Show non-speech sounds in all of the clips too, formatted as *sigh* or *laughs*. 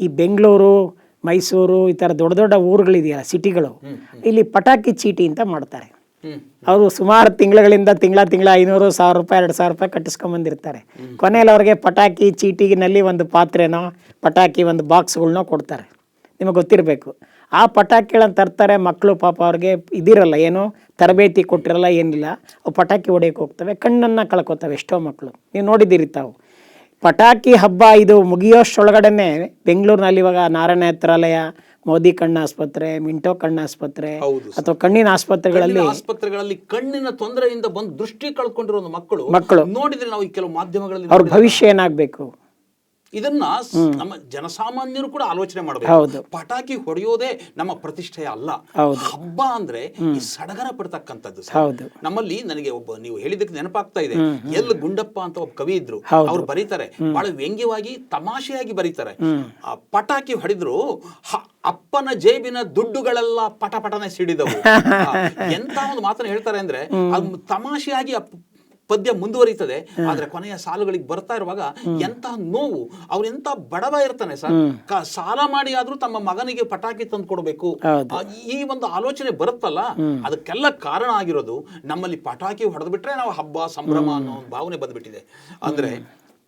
ಈ ಬೆಂಗಳೂರು ಮೈಸೂರು ಈ ಥರ ದೊಡ್ಡ ದೊಡ್ಡ ಊರುಗಳಿದೆಯಲ್ಲ ಸಿಟಿಗಳು ಇಲ್ಲಿ ಪಟಾಕಿ ಚೀಟಿ ಅಂತ ಮಾಡ್ತಾರೆ. ಅವರು ಸುಮಾರು ತಿಂಗಳುಗಳಿಂದ ತಿಂಗಳ ತಿಂಗಳ ಐನೂರು ಸಾವಿರ ರೂಪಾಯಿ ಎರಡು ಸಾವಿರ ರೂಪಾಯಿ ಕಟ್ಟಿಸ್ಕೊಂಬಂದಿರ್ತಾರೆ. ಕೊನೆಯಲ್ಲಿ ಅವ್ರಿಗೆ ಪಟಾಕಿ ಚೀಟಿನಲ್ಲಿ ಒಂದು ಪಾತ್ರೆನೋ ಪಟಾಕಿ ಒಂದು ಬಾಕ್ಸ್ಗಳನ್ನೋ ಕೊಡ್ತಾರೆ. ನಿಮಗೆ ಗೊತ್ತಿರಬೇಕು. ಆ ಪಟಾಕಿಗಳನ್ನು ತರ್ತಾರೆ ಮಕ್ಕಳು ಪಾಪ ಅವ್ರಿಗೆ ಇದಿರಲ್ಲ ಏನು ತರಬೇತಿ ಕೊಟ್ಟಿರಲ್ಲ ಏನಿಲ್ಲ. ಅವು ಪಟಾಕಿ ಹೊಡೆಯೋಕೆ ಹೋಗ್ತವೆ ಕಣ್ಣನ್ನು ಕಳ್ಕೊತವೆ ಎಷ್ಟೋ ಮಕ್ಕಳು. ನೀವು ನೋಡಿದ್ದೀರಿ ತಾವು. ಪಟಾಕಿ ಹಬ್ಬ ಇದು ಮುಗಿಯೋಷ್ಟೊಳಗಡೆನೆ ಬೆಂಗಳೂರಿನಲ್ಲಿ ಇವಾಗ ನಾರಾಯಣ ನೇತ್ರಾಲಯ ಮೋದಿ ಕಣ್ಣ ಆಸ್ಪತ್ರೆ ಮಿಂಟೋ ಕಣ್ಣ ಆಸ್ಪತ್ರೆ ಅಥವಾ ಕಣ್ಣಿನ ಆಸ್ಪತ್ರೆಗಳಲ್ಲಿ ಆಸ್ಪತ್ರೆಗಳಲ್ಲಿ ಕಣ್ಣಿನ ತೊಂದರೆಯಿಂದ ಬಂದು ದೃಷ್ಟಿ ಕಳ್ಕೊಂಡಿರೋ ಮಕ್ಕಳು ಮಕ್ಕಳು. ನೋಡಿದ್ರೆ ನಾವು ಕೆಲವು ಮಾಧ್ಯಮಗಳಲ್ಲಿ ಅವ್ರ ಭವಿಷ್ಯ ಏನಾಗಬೇಕು? ಇದನ್ನ ನಮ್ಮ ಜನಸಾಮಾನ್ಯರು ಕೂಡ ಆಲೋಚನೆ ಮಾಡಬೇಕು. ಪಟಾಕಿ ಹೊಡೆಯೋದೇ ನಮ್ಮ ಪ್ರತಿಷ್ಠೆ ಅಲ್ಲ. ಹಬ್ಬ ಅಂದ್ರೆ ಈ ಸಡಗರ ಪಡ್ತಕ್ಕಂಥದ್ದು ನಮ್ಮಲ್ಲಿ ನನಗೆ ಒಬ್ಬ ನೀವು ಹೇಳಿದಕ್ಕೆ ನೆನಪಾಗ್ತಾ ಇದೆ. ಎಲ್ ಗುಂಡಪ್ಪ ಅಂತ ಒಬ್ಬ ಕವಿ ಇದ್ರು. ಅವ್ರು ಬರೀತಾರೆ. ಬಹಳ ವ್ಯಂಗ್ಯವಾಗಿ ತಮಾಷೆಯಾಗಿ ಬರೀತಾರೆ. ಆ ಪಟಾಕಿ ಹೊಡೆದ್ರು ಅಪ್ಪನ ಜೇಬಿನ ದುಡ್ಡುಗಳೆಲ್ಲ ಪಟ ಪಟನೆ ಸಿಡಿದವು *laughs* ಎಂತ ಒಂದು ಮಾತನ್ನ ಹೇಳ್ತಾರೆ ಅಂದ್ರೆ ಅದು ತಮಾಷೆಯಾಗಿ ಪದ್ಯ ಮುಂದುವರಿತದೆ ಆದ್ರೆ ಕೊನೆಯ ಸಾಲುಗಳಿಗೆ ಬರ್ತಾ ಇರುವಾಗ ಎಂತಹ ನೋವು ಅವ್ರ ಎಂತ ಬಡವ ಇರ್ತಾನೆ ಸರ್ ಸಾಲ ಮಾಡಿ ಆದ್ರೂ ತಮ್ಮ ಮಗನಿಗೆ ಪಟಾಕಿ ತಂದು ಕೊಡಬೇಕು. ಈ ಒಂದು ಆಲೋಚನೆ ಬರುತ್ತಲ್ಲ ಅದಕ್ಕೆಲ್ಲ ಕಾರಣ ಆಗಿರೋದು ನಮ್ಮಲ್ಲಿ ಪಟಾಕಿ ಹೊಡೆದು ಬಿಟ್ರೆ ನಾವು ಹಬ್ಬ ಸಂಭ್ರಮ ಅನ್ನೋ ಒಂದು ಭಾವನೆ ಬಂದ್ಬಿಟ್ಟಿದೆ. ಅಂದ್ರೆ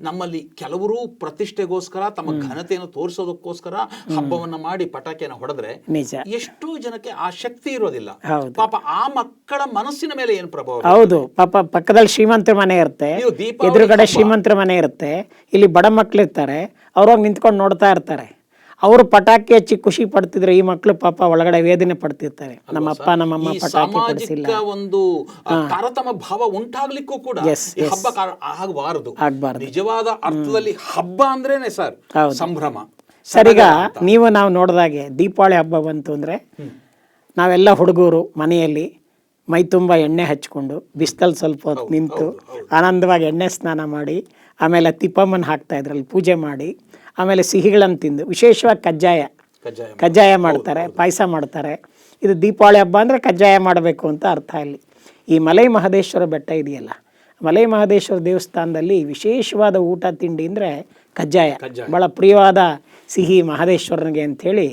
ನಮ್ಮಲ್ಲಿ ಕೆಲವರು ಪ್ರತಿಷ್ಠೆಗೋಸ್ಕರ ತಮ್ಮ ಘನತೆಯನ್ನು ತೋರಿಸೋದಕ್ಕೋಸ್ಕರ ಹಬ್ಬವನ್ನ ಮಾಡಿ ಪಟಾಕಿಯನ್ನು ಹೊಡೆದ್ರೆ ನಿಜ. ಎಷ್ಟೋ ಜನಕ್ಕೆ ಆ ಶಕ್ತಿ ಇರೋದಿಲ್ಲ. ಪಾಪ ಆ ಮಕ್ಕಳ ಮನಸ್ಸಿನ ಮೇಲೆ ಏನು ಪ್ರಭಾವ ಹೌದು. ಪಾಪ ಪಕ್ಕದಲ್ಲಿ ಶ್ರೀಮಂತರ ಮನೆ ಇರುತ್ತೆ. ಎದುರುಗಡೆ ಶ್ರೀಮಂತರ ಮನೆ ಇರುತ್ತೆ. ಇಲ್ಲಿ ಬಡ ಮಕ್ಳು ಇರ್ತಾರೆ ಅವ್ರೋಗಿ ನಿಂತ್ಕೊಂಡು ನೋಡ್ತಾ ಇರ್ತಾರೆ. ಅವರು ಪಟಾಕಿ ಹಚ್ಚಿ ಖುಷಿ ಪಡ್ತಿದ್ರೆ ಈ ಮಕ್ಕಳು ಪಾಪ ಒಳಗಡೆ ವೇದನೆ ಪಡ್ತಿರ್ತಾರೆ. ನಮ್ಮ ಅಪ್ಪ ನಮ್ಮಮ್ಮ ಪಟಾಕಿ ಕೊಡಿಸಿಲ್ಲ. ಒಂದು ತಾರತಮ ಭಾವ ಉಂಟಾಗ್ಲಿಕ್ಕೂ ಕೂಡ ಹಬ್ಬ ಆಗಬಾರದು. ಆಗ್ಬಾರ್ದು. ನಿಜವಾದ ಅರ್ಥದಲ್ಲಿ ಹಬ್ಬ ಅಂದ್ರೇನೆ ಸರ್ ಸಂಭ್ರಮ. ಸರಿಗ ನೀವು ನಾವು ನೋಡಿದಾಗೆ ದೀಪಾವಳಿ ಹಬ್ಬ ಬಂತು ಅಂದ್ರೆ ನಾವೆಲ್ಲ ಹುಡುಗರು ಮನೆಯಲ್ಲಿ ಮೈ ತುಂಬ ಎಣ್ಣೆ ಹಚ್ಕೊಂಡು ಬಿಸ್ತಲ್ ಸ್ವಲ್ಪ ಹೊತ್ತು ನಿಂತು ಆನಂದವಾಗಿ ಎಣ್ಣೆ ಸ್ನಾನ ಮಾಡಿ ಆಮೇಲೆ ತಿಪ್ಪಮ್ಮನ ಹಾಕ್ತಾ ಇದ್ರಲ್ಲಿ ಪೂಜೆ ಮಾಡಿ ಆಮೇಲೆ ಸಿಹಿಗಳನ್ನು ತಿಂದು ವಿಶೇಷವಾಗಿ ಕಜ್ಜಾಯ. ಕಜ್ಜಾಯ ಮಾಡ್ತಾರೆ. ಪಾಯಸ ಮಾಡ್ತಾರೆ. ಇದು ದೀಪಾವಳಿ ಹಬ್ಬ ಅಂದರೆ ಕಜ್ಜಾಯ ಮಾಡಬೇಕು ಅಂತ ಅರ್ಥ ಇಲ್ಲಿ ಈ ಮಲೈ ಮಹದೇಶ್ವರ ಬೆಟ್ಟ ಇದೆಯಲ್ಲ ಮಲೈ ಮಹದೇಶ್ವರ ದೇವಸ್ಥಾನದಲ್ಲಿ ವಿಶೇಷವಾದ ಊಟ ತಿಂಡಿ ಅಂದರೆ ಕಜ್ಜಾಯ. ಭಾಳ ಪ್ರಿಯವಾದ ಸಿಹಿ ಮಹದೇಶ್ವರನಿಗೆ ಅಂಥೇಳಿ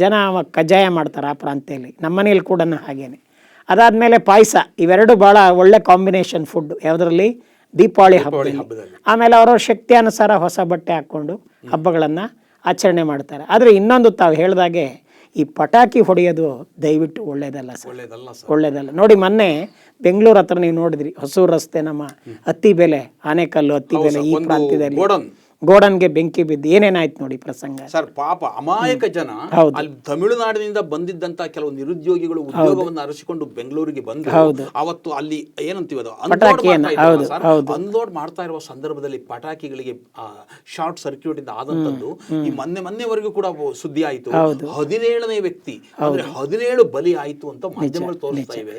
ಜನ ಕಜ್ಜಾಯ ಮಾಡ್ತಾರೆ ಆ ಪ್ರಾಂತ್ಯದಲ್ಲಿ. ನಮ್ಮ ಮನೇಲಿ ಕೂಡ ಹಾಗೇನೆ. ಅದಾದಮೇಲೆ ಪಾಯಸ ಇವೆರಡು ಭಾಳ ಒಳ್ಳೆ ಕಾಂಬಿನೇಷನ್ ಫುಡ್ ಯಾವುದರಲ್ಲಿ? ದೀಪಾವಳಿ ಹಬ್ಬದಲ್ಲಿ. ಹಬ್ಬದಲ್ಲಿ. ಆಮೇಲೆ ಅವರವ್ರ ಶಕ್ತಿಯಾನುಸಾರ ಹೊಸ ಬಟ್ಟೆ ಹಾಕ್ಕೊಂಡು ಹಬ್ಬಗಳನ್ನು ಆಚರಣೆ ಮಾಡ್ತಾರೆ. ಆದರೆ ಇನ್ನೊಂದು ತಾವು ಹೇಳಿದಾಗೆ ಈ ಪಟಾಕಿ ಹೊಡೆಯೋದು ದಯವಿಟ್ಟು ಒಳ್ಳೇದಲ್ಲ ಸರ್. ಒಳ್ಳೇದಲ್ಲ ನೋಡಿ ಮೊನ್ನೆ ಬೆಂಗಳೂರು ಹತ್ರ ನೀವು ನೋಡಿದ್ರಿ ಹೊಸೂರು ರಸ್ತೆ ನಮ್ಮ ಹತ್ತಿ ಬೆಲೆ ಆನೆಕಲ್ಲು ಹತ್ತಿ ಬೆಲೆ ಈ ಪ್ರಾಂತ್ಯದಲ್ಲಿ. ಗೋಡನ್ಗೆ ಬೆಂಕಿ ಬಿದ್ದು ಏನೇನಾಯ್ತು ನೋಡಿ ಪ್ರಸಂಗ ಸರ್ ಪಾಪ ಅಮಾಯಕ ಜನ. ಅಲ್ಲಿ ತಮಿಳುನಾಡಿನಿಂದ ಬಂದಿದ್ದಂತ ಕೆಲವು ನಿರುದ್ಯೋಗಿಗಳು ಉದ್ಯೋಗವನ್ನು ಅರಸಿಕೊಂಡು ಬೆಂಗಳೂರಿಗೆ ಬಂದು ಅವತ್ತು ಅಲ್ಲಿ ಏನಂತೀವಿ ಅದು. ಅನ್ಲೋಡ್ ಮಾಡ್ತಾ ಇರುವ ಸಂದರ್ಭದಲ್ಲಿ ಪಟಾಕಿಗಳಿಗೆ ಶಾರ್ಟ್ ಸರ್ಕ್ಯೂಟ್ ಇಂದ ಆದಂತದ್ದು ಈ ಮೊನ್ನೆ ಮೊನ್ನೆವರೆಗೂ ಕೂಡ ಸುದ್ದಿ ಆಯಿತು. ಹದಿನೇಳನೇ ವ್ಯಕ್ತಿ ಅಂದ್ರೆ ಹದಿನೇಳು ಬಲಿ ಆಯಿತು ಅಂತ ಮಾಧ್ಯಮಗಳು ತೋರಿಸ್ತಾ ಇವೆ.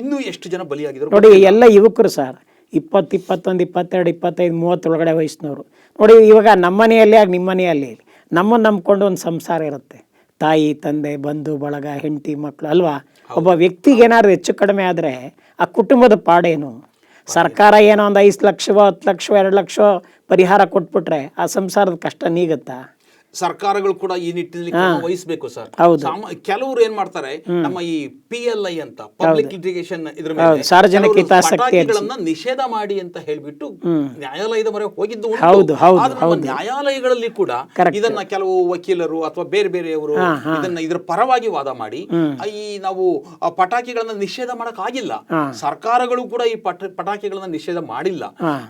ಇನ್ನು ಎಷ್ಟು ಜನ ಬಲಿಯಾಗಿದ್ರು? ನೋಡಿ ಎಲ್ಲ ಯುವಕರು ಸರ್ ಇಪ್ಪತ್ತು ಇಪ್ಪತ್ತೊಂದು ಇಪ್ಪತ್ತೆರಡು ಇಪ್ಪತ್ತೈದು ಮೂವತ್ತೊಳಗಡೆ ವಯಸ್ಸಿನವರು. ನೋಡಿ ಇವಾಗ ನಮ್ಮ ಮನೆಯಲ್ಲಿ ಆಗ ನಿಮ್ಮ ಮನೆಯಲ್ಲಿ ನಮ್ಮನ್ನು ನಂಬ್ಕೊಂಡು ಒಂದು ಸಂಸಾರ ಇರುತ್ತೆ. ತಾಯಿ ತಂದೆ ಬಂಧು ಬಳಗ ಹೆಂಡತಿ ಮಕ್ಕಳು ಅಲ್ವಾ? ಒಬ್ಬ ವ್ಯಕ್ತಿಗೆ ಏನಾದರೂ ಹೆಚ್ಚು ಕಡಿಮೆ ಆದರೆ ಆ ಕುಟುಂಬದ ಪಾಡೇನು? ಸರ್ಕಾರ ಏನೋ ಒಂದು ಐದು ಲಕ್ಷವೋ ಹತ್ತು ಲಕ್ಷವೋ ಎರಡು ಲಕ್ಷ ಪರಿಹಾರ ಕೊಟ್ಬಿಟ್ರೆ ಆ ಸಂಸಾರದ ಕಷ್ಟ ನೀಗುತ್ತಾ? ಸರ್ಕಾರಗಳು ಕೂಡ ಈ ನಿಟ್ಟಿನಲ್ಲಿ ಕ್ರಮ ವಹಿಸಬೇಕು ಸರ್. ಕೆಲವರು ಏನ್ ಮಾಡ್ತಾರೆ ನಮ್ಮ ಈ ಪಿ ಎಲ್ ಐ ಅಂತ ಪಬ್ಲಿಕ್ ಲಿಟಿಗೇಷನ್ ಇದ್ರ ಮೇಲೆ ಸಾರ್ವಜನಿಕ ಪಟಾಕಿಗಳನ್ನ ನಿಷೇಧ ಮಾಡಿ ಅಂತ ಹೇಳ್ಬಿಟ್ಟು ನ್ಯಾಯಾಲಯದ ಮೊರೆ ಹೋಗಿದ್ದು ಹೌದು, ಹೌದು, ಆದ್ರೆ ನ್ಯಾಯಾಲಯಗಳಲ್ಲಿ ಕೂಡ ಇದನ್ನ ಕೆಲವು ವಕೀಲರು ಅಥವಾ ಬೇರೆ ಬೇರೆಯವರು ಇದನ್ನ ಇದ್ರ ಪರವಾಗಿ ವಾದ ಮಾಡಿ ಈ ನಾವು ಪಟಾಕಿಗಳನ್ನ ನಿಷೇಧ ಮಾಡಕ್ ಆಗಿಲ್ಲ. ಸರ್ಕಾರಗಳು ಕೂಡ ಈ ಪಟ ಪಟಾಕಿಗಳನ್ನ ನಿಷೇಧ ಮಾಡಿಲ್ಲ.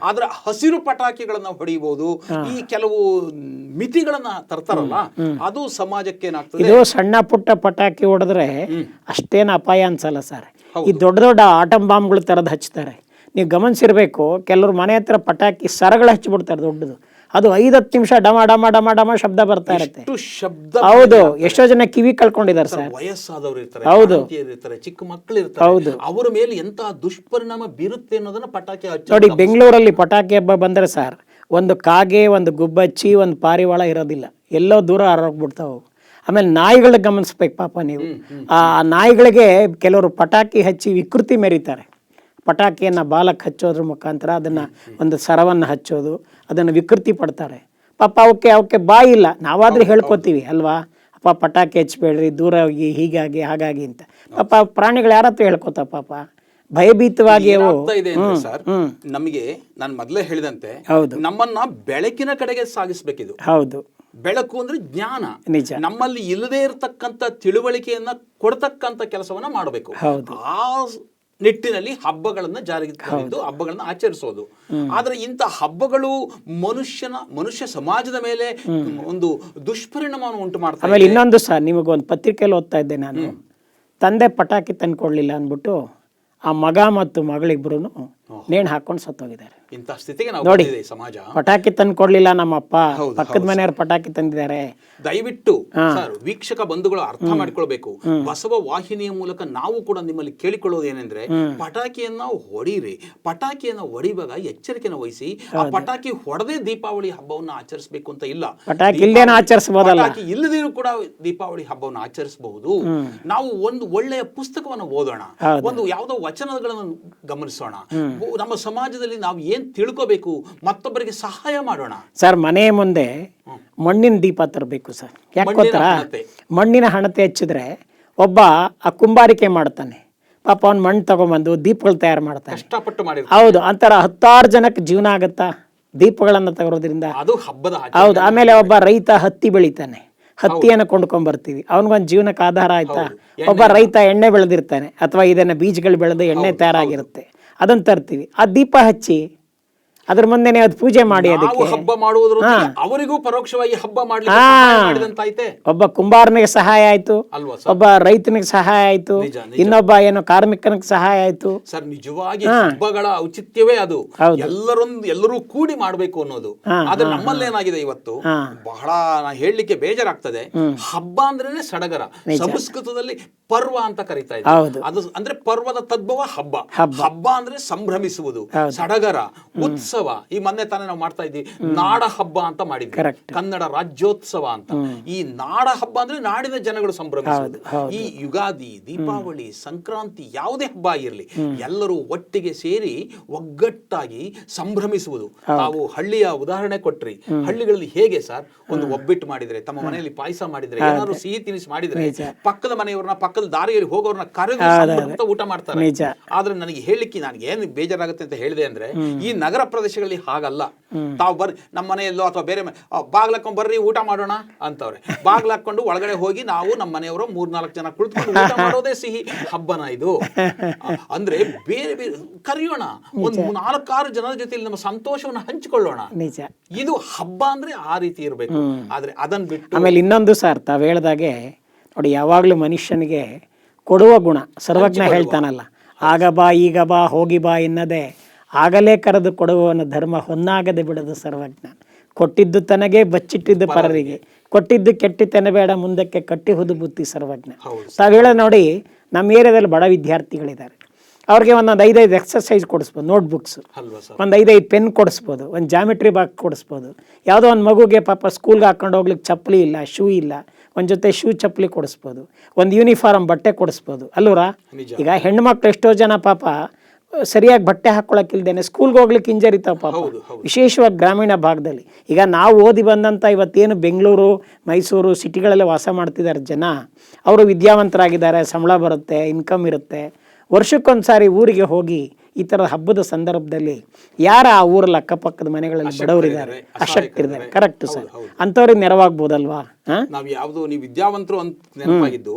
ಆದ್ರೆ ಹಸಿರು ಪಟಾಕಿಗಳನ್ನ ಹೊಡೆಯಬಹುದು ಈ ಕೆಲವು ಮಿತಿಗಳನ್ನ ತರ್ತಾರಲ್ಲ ಅದು ಸಮಾಜಕ್ಕೆ ಏನಾಗ್ತದೆ ಇದು ಸಣ್ಣ ಪುಟ್ಟ ಪಟಾಕಿ ಹೊಡೆದ್ರೆ ಅಷ್ಟೇನು ಅಪಾಯ ಅನ್ಸಲ್ಲ ಸರ್. ಈ ದೊಡ್ಡ ದೊಡ್ಡ ಆಟಮ್ ಬಾಂಬ್ಗಳು ತರದ್ ಹಚ್ತಾರೆ. ನೀವು ಗಮನಿಸಿರ್ಬೇಕು ಕೆಲವರು ಮನೆ ಹತ್ರ ಪಟಾಕಿ ಸರಗಳು ಹಚ್ಚಿಬಿಡ್ತಾರೆ ದೊಡ್ಡದು. ಅದು ಐದು ಹತ್ತು ನಿಮಿಷ ಡಮ ಡಮ ಡಮ ಡಮ ಶಬ್ದ ಬರ್ತಾ ಇರುತ್ತೆ. ಶಬ್ದ ಹೌದು ಎಷ್ಟೋ ಜನ ಕಿವಿ ಕಳ್ಕೊಂಡಿದ್ದಾರೆ ಸರ್ ವಯಸ್ಸಾದವರು ಇರ್ತಾರೆ ಹೌದು. ಇರ್ತಾರೆ ಚಿಕ್ಕ ಮಕ್ಕಳು ಇರ್ತಾರೆ. ಅವರ ಮೇಲೆ ಎಂತ ದುಷ್ಪರಿಣಾಮ ಬೀರುತ್ತೆ ಅನ್ನೋದನ್ನ ಪಟಾಕಿ ನೋಡಿ ಬೆಂಗಳೂರಲ್ಲಿ ಪಟಾಕಿ ಹಬ್ಬ ಬಂದ್ರೆ ಸರ್ ಒಂದು ಕಾಗೆ ಒಂದು ಗುಬ್ಬಚ್ಚಿ ಒಂದು ಪಾರಿವಾಳ ಇರೋದಿಲ್ಲ. ಎಲ್ಲೋ ದೂರ ಹೊರಗೋಗ್ಬಿಡ್ತಾವೆ ಆಮೇಲೆ ನಾಯಿಗಳಿಗೆ ಗಮನಿಸ್ಬೇಕು ಪಾಪ ನೀವು. ಆ ನಾಯಿಗಳಿಗೆ ಕೆಲವರು ಪಟಾಕಿ ಹಚ್ಚಿ ವಿಕೃತಿ ಮೆರೀತಾರೆ. ಪಟಾಕಿಯನ್ನು ಬಾಲಕ್ಕೆ ಹಚ್ಚೋದ್ರ ಮುಖಾಂತರ ಅದನ್ನು ಒಂದು ಸರವನ್ನು ಹಚ್ಚೋದು ಅದನ್ನು ವಿಕೃತಿ ಪಡ್ತಾರೆ. ಪಾಪ ಅವಕ್ಕೆ ಅವಕ್ಕೆ ಬಾಯಿ ಇಲ್ಲ. ನಾವಾದರೂ ಹೇಳ್ಕೊತೀವಿ ಅಲ್ವಾ? ಅಪ್ಪ ಪಟಾಕಿ ಹಚ್ಚಬೇಡ್ರಿ ದೂರ ಹೋಗಿ ಹೀಗಾಗಿ ಹಾಗಾಗಿ ಅಂತ. ಪಾಪ ಪ್ರಾಣಿಗಳು ಯಾರತ್ರ ಹೇಳ್ಕೊತಾವ ಪಾಪ? ಭಯಭೀತವಾಗಿ ಇದೆ ಅಂದ್ರೆ ಸರ್ ನಮಗೆ ನಾನು ಮೊದಲೇ ಹೇಳಿದಂತೆ. ನಮ್ಮನ್ನ ಬೆಳಕಿನ ಕಡೆಗೆ ಸಾಗಿಸ್ಬೇಕಿದು. ಹೌದು. ಬೆಳಕು ಅಂದ್ರೆ ಜ್ಞಾನ. ನಿಜ. ನಮ್ಮಲ್ಲಿ ಇಲ್ಲದೆ ಇರತಕ್ಕಂತ ತಿಳುವಳಿಕೆಯನ್ನ ಕೊಡ್ತಕ್ಕಂತ ಕೆಲಸವನ್ನ ಮಾಡಬೇಕು. ಆ ನಿಟ್ಟಿನಲ್ಲಿ ಹಬ್ಬಗಳನ್ನ ಜಾರಿಗೆ ತಂದಿದ್ದು ಹಬ್ಬಗಳನ್ನ ಆಚರಿಸೋದು. ಆದ್ರೆ ಇಂಥ ಹಬ್ಬಗಳು ಮನುಷ್ಯನ ಮನುಷ್ಯ ಸಮಾಜದ ಮೇಲೆ ಒಂದು ದುಷ್ಪರಿಣಾಮವನ್ನು ಉಂಟು ಮಾಡ್ತಾರೆ ಆಮೇಲೆ ಇನ್ನೊಂದು ಸಹ ನಿಮಗೊಂದು ಪತ್ರಿಕೆಯಲ್ಲಿ ಓದ್ತಾ ಇದ್ದೆ ನಾನು. ತಂದೆ ಪಟಾಕಿ ತಂದ್ಕೊಡ್ಲಿಲ್ಲ ಅಂದ್ಬಿಟ್ಟು ಆ ಮಗ ಮತ್ತು ಮಗಳಿಬ್ರು ನೇಣು ಹಾಕೊಂಡು ಸತ್ತೋಗಿದ್ದಾರೆ. ಇಂತ ಸ್ಥಿತಿಗೆ ನಾವು ಈ ಸಮಾಜ. ಪಟಾಕಿ ತಂದು ಕೊಡ್ಲಿಲ್ಲ ನಮ್ಮಪ್ಪ. ಹೌದು, ಪಕ್ಕದ ಮನೆಯವ್ರು ಪಟಾಕಿ ತಂದಿದ್ದಾರೆ. ದಯವಿಟ್ಟು ಸರ್ ವೀಕ್ಷಕ ಬಂಧುಗಳು ಅರ್ಥ ಮಾಡಿಕೊಳ್ಬೇಕು. ಬಸವ ವಾಹಿನಿಯ ಮೂಲಕ ನಾವು ಕೂಡ ನಿಮ್ಮಲ್ಲಿ ಕೇಳಿಕೊಳ್ಳೋದು ಏನಂದ್ರೆ ಪಟಾಕಿಯನ್ನ ಹೊಡೀರಿ. ಪಟಾಕಿಯನ್ನ ಹೊಡಿವಾಗ ಎಚ್ಚರಿಕೆನ ವಹಿಸಿ. ಆ ಪಟಾಕಿ ಹೊಡೆದೇ ದೀಪಾವಳಿ ಹಬ್ಬವನ್ನ ಆಚರಿಸಬೇಕು ಅಂತ ಇಲ್ಲ. ಪಟಾಕಿ ಇಲ್ಲದೇನ ಆಚರಿಸಬಹುದಲ್ಲ ಪಟಾಕಿ ಇಲ್ಲದಿರೂ ಕೂಡ ದೀಪಾವಳಿ ಹಬ್ಬವನ್ನು ಆಚರಿಸಬಹುದು. ನಾವು ಒಂದು ಒಳ್ಳೆಯ ಪುಸ್ತಕವನ್ನು ಓದೋಣ. ಒಂದು ಯಾವುದೋ ವಚನಗಳನ್ನು ಗಮನಿಸೋಣ. ನಮ್ಮ ಸಮಾಜದಲ್ಲಿ ನಾವು ಏನ್ ತಿಳ್ಕೋಬೇಕು? ಮತ್ತೊಬ್ಬರಿಗೆ ಸಹಾಯ ಮಾಡೋಣ. ಸರ್ ಮನೆ ಮುಂದೆ ಮಣ್ಣಿನ ದೀಪ ತರಬೇಕು ಸರ್. ಯಾಕೆ ಮಣ್ಣಿನ ಗೊತ್ತಾ ಹಣತೆ. ಮಣ್ಣಿನ ಹಣತೆ ಹಚ್ಚಿದ್ರೆ ಒಬ್ಬ ಆ ಕುಂಬಾರಿಕೆ ಮಾಡ್ತಾನೆ. ಪಾಪ ಅವ್ನು ಮಣ್ಣು ತಗೊಂಬಂದು ದೀಪಗಳು ತಯಾರು ಮಾಡ್ತಾನೆ. ಕಷ್ಟಪಟ್ಟು ಮಾಡಿ ಹೌದು ಅಂತರ ಹತ್ತಾರು ಜನಕ್ಕೆ ಜೀವನ ಆಗತ್ತಾ ದೀಪಗಳನ್ನು ತಗೊಳೋದ್ರಿಂದ ಅದು ಹಬ್ಬದ. ಹೌದು ಆಮೇಲೆ ಒಬ್ಬ ರೈತ ಹತ್ತಿ ಬೆಳಿತಾನೆ. ಹತ್ತಿಯನ್ನು ಕೊಂಡ್ಕೊಂಡ್ ಬರ್ತೀವಿ. ಅವನಿಗೊಂದು ಜೀವನಕ್ಕೆ ಆಧಾರ ಆಯ್ತಾ? ಒಬ್ಬ ರೈತ ಎಣ್ಣೆ ಬೆಳೆದಿರ್ತಾನೆ. ಅಥವಾ ಇದನ್ನ ಬೀಜಗಳು ಬೆಳೆದು ಎಣ್ಣೆ ತಯಾರಾಗಿರುತ್ತೆ. ಅದನ್ನ ತರ್ತೀವಿ. ಆ ದೀಪ ಹಚ್ಚಿ ಅದ್ರ ಮುಂದೆನೆ ಅದು ಪೂಜೆ ಮಾಡಿ ಅದಕ್ಕೆ. ಹಬ್ಬ ಮಾಡುವುದು ಅವರಿಗೂ ಪರೋಕ್ಷವಾಗಿ ಹಬ್ಬ ಮಾಡಿದಂತಾಯ್ತೆ. ಒಬ್ಬ ಕುಂಬಾರನಿಗೆ ಸಹಾಯ ಆಯ್ತು. ಒಬ್ಬ ರೈತನಿಗೆ ಸಹಾಯ ಆಯ್ತು. ಇನ್ನೊಬ್ಬ ಏನೋ ಕಾರ್ಮಿಕನಿಗೆ ಸಹಾಯ ಆಯ್ತು. ಸರ್ ನಿಜವಾಗಿ ಹಬ್ಬಗಳ ಔಚಿತ್ಯವೇ ಅದು. ಎಲ್ಲರೊಂದು ಎಲ್ಲರೂ ಕೂಡಿ ಮಾಡಬೇಕು ಅನ್ನೋದು. ಆದ್ರೆ ನಮ್ಮಲ್ಲಿ ಏನಾಗಿದೆ ಇವತ್ತು? ಬಹಳ ಹೇಳಲಿಕ್ಕೆ ಬೇಜಾರಾಗ್ತದೆ. ಹಬ್ಬ ಅಂದ್ರೆ ಸಡಗರ. ಸಂಸ್ಕೃತದಲ್ಲಿ ಪರ್ವ ಅಂತ ಕರಿತಾ. ಇದ್ದಾರೆ. ಅದು ಅಂದ್ರೆ ಪರ್ವದ ತದ್ಭವ ಹಬ್ಬ. ಹಬ್ಬ. ಹಬ್ಬ ಅಂದ್ರೆ ಸಂಭ್ರಮಿಸುವುದು. ಸಡಗರ ಉತ್ಸವ ಈ ಮೊನ್ನೆ ತಾನೇ ನಾವು ಮಾಡ್ತಾ ಇದ್ವಿ ನಾಡ ಹಬ್ಬ ಅಂತ ಮಾಡಿದ್ವಿ. ಕನ್ನಡ ರಾಜ್ಯೋತ್ಸವ ಅಂತ. ಈ ನಾಡ ಹಬ್ಬ ಅಂದ್ರೆ ನಾಡಿನ ಜನಗಳು ಸಂಭ್ರಮಿಸುವುದು. ಈ ಯುಗಾದಿ ದೀಪಾವಳಿ ಸಂಕ್ರಾಂತಿ ಯಾವುದೇ ಹಬ್ಬ ಆಗಿರಲಿ ಎಲ್ಲರೂ ಒಟ್ಟಿಗೆ ಸೇರಿ ಒಗ್ಗಟ್ಟಾಗಿ ಸಂಭ್ರಮಿಸುವುದು. ತಾವು ಹಳ್ಳಿಯ ಉದಾಹರಣೆ ಕೊಟ್ರಿ. ಹಳ್ಳಿಗಳಲ್ಲಿ ಹೇಗೆ ಸರ್? ಒಂದು ಒಬ್ಬಿಟ್ಟು ಮಾಡಿದ್ರೆ ತಮ್ಮ ಮನೆಯಲ್ಲಿ ಪಾಯಸ ಮಾಡಿದ್ರೆ ಏನಾದ್ರು ಸಿಹಿ ತಿನಿಸು ಮಾಡಿದ್ರೆ ಪಕ್ಕದ ಮನೆಯವ್ರನ್ನ ಪಕ್ಕದ ದಾರಿಯಲ್ಲಿ ಹೋಗೋರ್ನ ಕರೆದು ಊಟ ಮಾಡ್ತಾರೆ. ಆದ್ರೆ ನನಗೆ ಹೇಳಲಿಕ್ಕೆ ನನಗೆ ಏನು ಬೇಜಾರಾಗುತ್ತೆ ಅಂತ ಹೇಳಿದೆ ಅಂದ್ರೆ ಈ ನಗರ ಪ್ರದೇಶಗಳಲ್ಲಿ ಹಾಗಲ್ಲ. ತಾವು ಬರ್ರಿ ನಮ್ಮ ಮನೆಯಲ್ಲೋ ಅಥವಾ ಬೇರೆ ಬಾಗ್ಲ ಹಾಕೊಂಡು ಬರ್ರಿ ಊಟ ಮಾಡೋಣ ಅಂತವ್ರೆ. ಬಾಗ್ಲಾಕೊಂಡು ಒಳಗಡೆ ಹೋಗಿ ನಾವು ನಮ್ಮ ಮನೆಯವರು ಮೂರ್ನಾಲ್ಕು ಜನ ಕುಳಿತುಕೊಂಡು ಊಟ ಮಾಡೋದೇ ಸಿಹಿ. ಹಬ್ಬನ ಇದು. *laughs* ಅಂದ್ರೆ ಬೇರೆ ಬೇರೆ ಕರೆಯೋಣ. ಒಂದು ನಾಲ್ಕಾರು ಜನರ ಜೊತೆಲಿ ನಮ್ಮ ಸಂತೋಷವನ್ನು ಹಂಚಿಕೊಳ್ಳೋಣ. ನಿಜ. ಇದು ಹಬ್ಬ ಅಂದ್ರೆ ಆ ರೀತಿ ಇರಬೇಕು. ಆದ್ರೆ ಅದನ್ನ ಬಿಟ್ಟು ಆಮೇಲೆ ಇನ್ನೊಂದು ಸರ್ ತಾವ್ ಹೇಳ್ದಾಗೆ ನೋಡಿ ಯಾವಾಗಲೂ ಮನುಷ್ಯನಿಗೆ ಕೊಡುವ ಗುಣ ಸರ್ವಜ್ಞ ಹೇಳ್ತಾನಲ್ಲ ಆಗ ಬಾ ಈಗ ಬಾ ಹೋಗಿ ಬಾ ಎನ್ನದೆ ಆಗಲೇ ಕರೆದು ಕೊಡುವವನ ಧರ್ಮ ಹೊನ್ನಾಗದೆ ಬಿಡದು ಸರ್ವಜ್ಞ. ಕೊಟ್ಟಿದ್ದು ತನಗೆ ಬಚ್ಚಿಟ್ಟಿದ್ದು ಪರರಿಗೆ. ಕೊಟ್ಟಿದ್ದು ಕೆಟ್ಟಿತನ ಬೇಡ ಮುಂದಕ್ಕೆ ಕಟ್ಟಿಹುದು ಬುತ್ತಿ ಸರ್ವಜ್ಞ. ಹೌದು. ತಾವು ಹೇಳೋದು ನೋಡಿ ನಮ್ಮ ಏರಿಯಾದಲ್ಲಿ ಬಡ ವಿದ್ಯಾರ್ಥಿಗಳಿದ್ದಾರೆ. ಅವ್ರಿಗೆ ಒಂದೊಂದು ಐದೈದು ಎಕ್ಸಸೈಸ್ ಕೊಡಿಸ್ಬೋದು ನೋಟ್ಬುಕ್ಸ್ ಒಂದು ಐದೈದು ಪೆನ್ ಕೊಡಿಸ್ಬೋದು ಒಂದು ಜಾಮಿಟ್ರಿ ಬಾಕ್ಸ್ ಕೊಡಿಸ್ಬೋದು. ಯಾವುದೋ ಒಂದು ಮಗುಗೆ ಪಾಪ ಸ್ಕೂಲ್ಗೆ ಹಾಕೊಂಡು ಹೋಗ್ಲಿಕ್ಕೆ ಚಪ್ಪಲಿ ಇಲ್ಲ ಶೂ ಇಲ್ಲ. ಒಂದು ಜೊತೆ ಶೂ ಚಪ್ಪಲಿ ಕೊಡಿಸ್ಬೋದು. ಒಂದು ಯೂನಿಫಾರ್ಮ್ ಬಟ್ಟೆ ಕೊಡಿಸ್ಬೋದು. ಅಲ್ಲೂರ. ಈಗ ಹೆಣ್ಮಕ್ಳು ಎಷ್ಟೋ ಜನ ಪಾಪ ಸರಿಯಾಗಿ ಬಟ್ಟೆ ಹಾಕೊಳಕ್ಕಿಲ್ದೇನೆ ಸ್ಕೂಲ್ಗೆ ಹೋಗ್ಲಿಕ್ಕೆ ಹಿಂಜರಿತಾವ ಪಾಪ. ವಿಶೇಷವಾಗಿ ಗ್ರಾಮೀಣ ಭಾಗದಲ್ಲಿ. ಈಗ ನಾವು ಓದಿ ಬಂದಂಥ ಇವತ್ತೇನು ಬೆಂಗಳೂರು ಮೈಸೂರು ಸಿಟಿಗಳಲ್ಲೇ ವಾಸ ಮಾಡ್ತಿದ್ದಾರೆ ಜನ. ಅವರು ವಿದ್ಯಾವಂತರಾಗಿದ್ದಾರೆ ಸಂಬಳ ಬರುತ್ತೆ ಇನ್ಕಮ್ ಇರುತ್ತೆ. ವರ್ಷಕ್ಕೊಂದ್ಸಾರಿ ಊರಿಗೆ ಹೋಗಿ ಈ ಥರದ ಹಬ್ಬದ ಸಂದರ್ಭದಲ್ಲಿ ಯಾರ ಆ ಊರಲ್ಲಿ ಅಕ್ಕಪಕ್ಕದ ಮನೆಗಳಲ್ಲಿ ಬಡವರಿದ್ದಾರೆ? ಅಶಕ್ತಿರಿದ್ದಾರೆ. ಕರೆಕ್ಟ್ ಸರ್ ಅಂಥವ್ರಿಗೆ ನೆರವಾಗ್ಬೋದಲ್ವಾ? ನಾವು ನಾವ್ ಯಾವ್ದು ನೀವು ವಿದ್ಯಾವಂತರು ಅಂತ ನೆನಪಾಗಿದ್ದು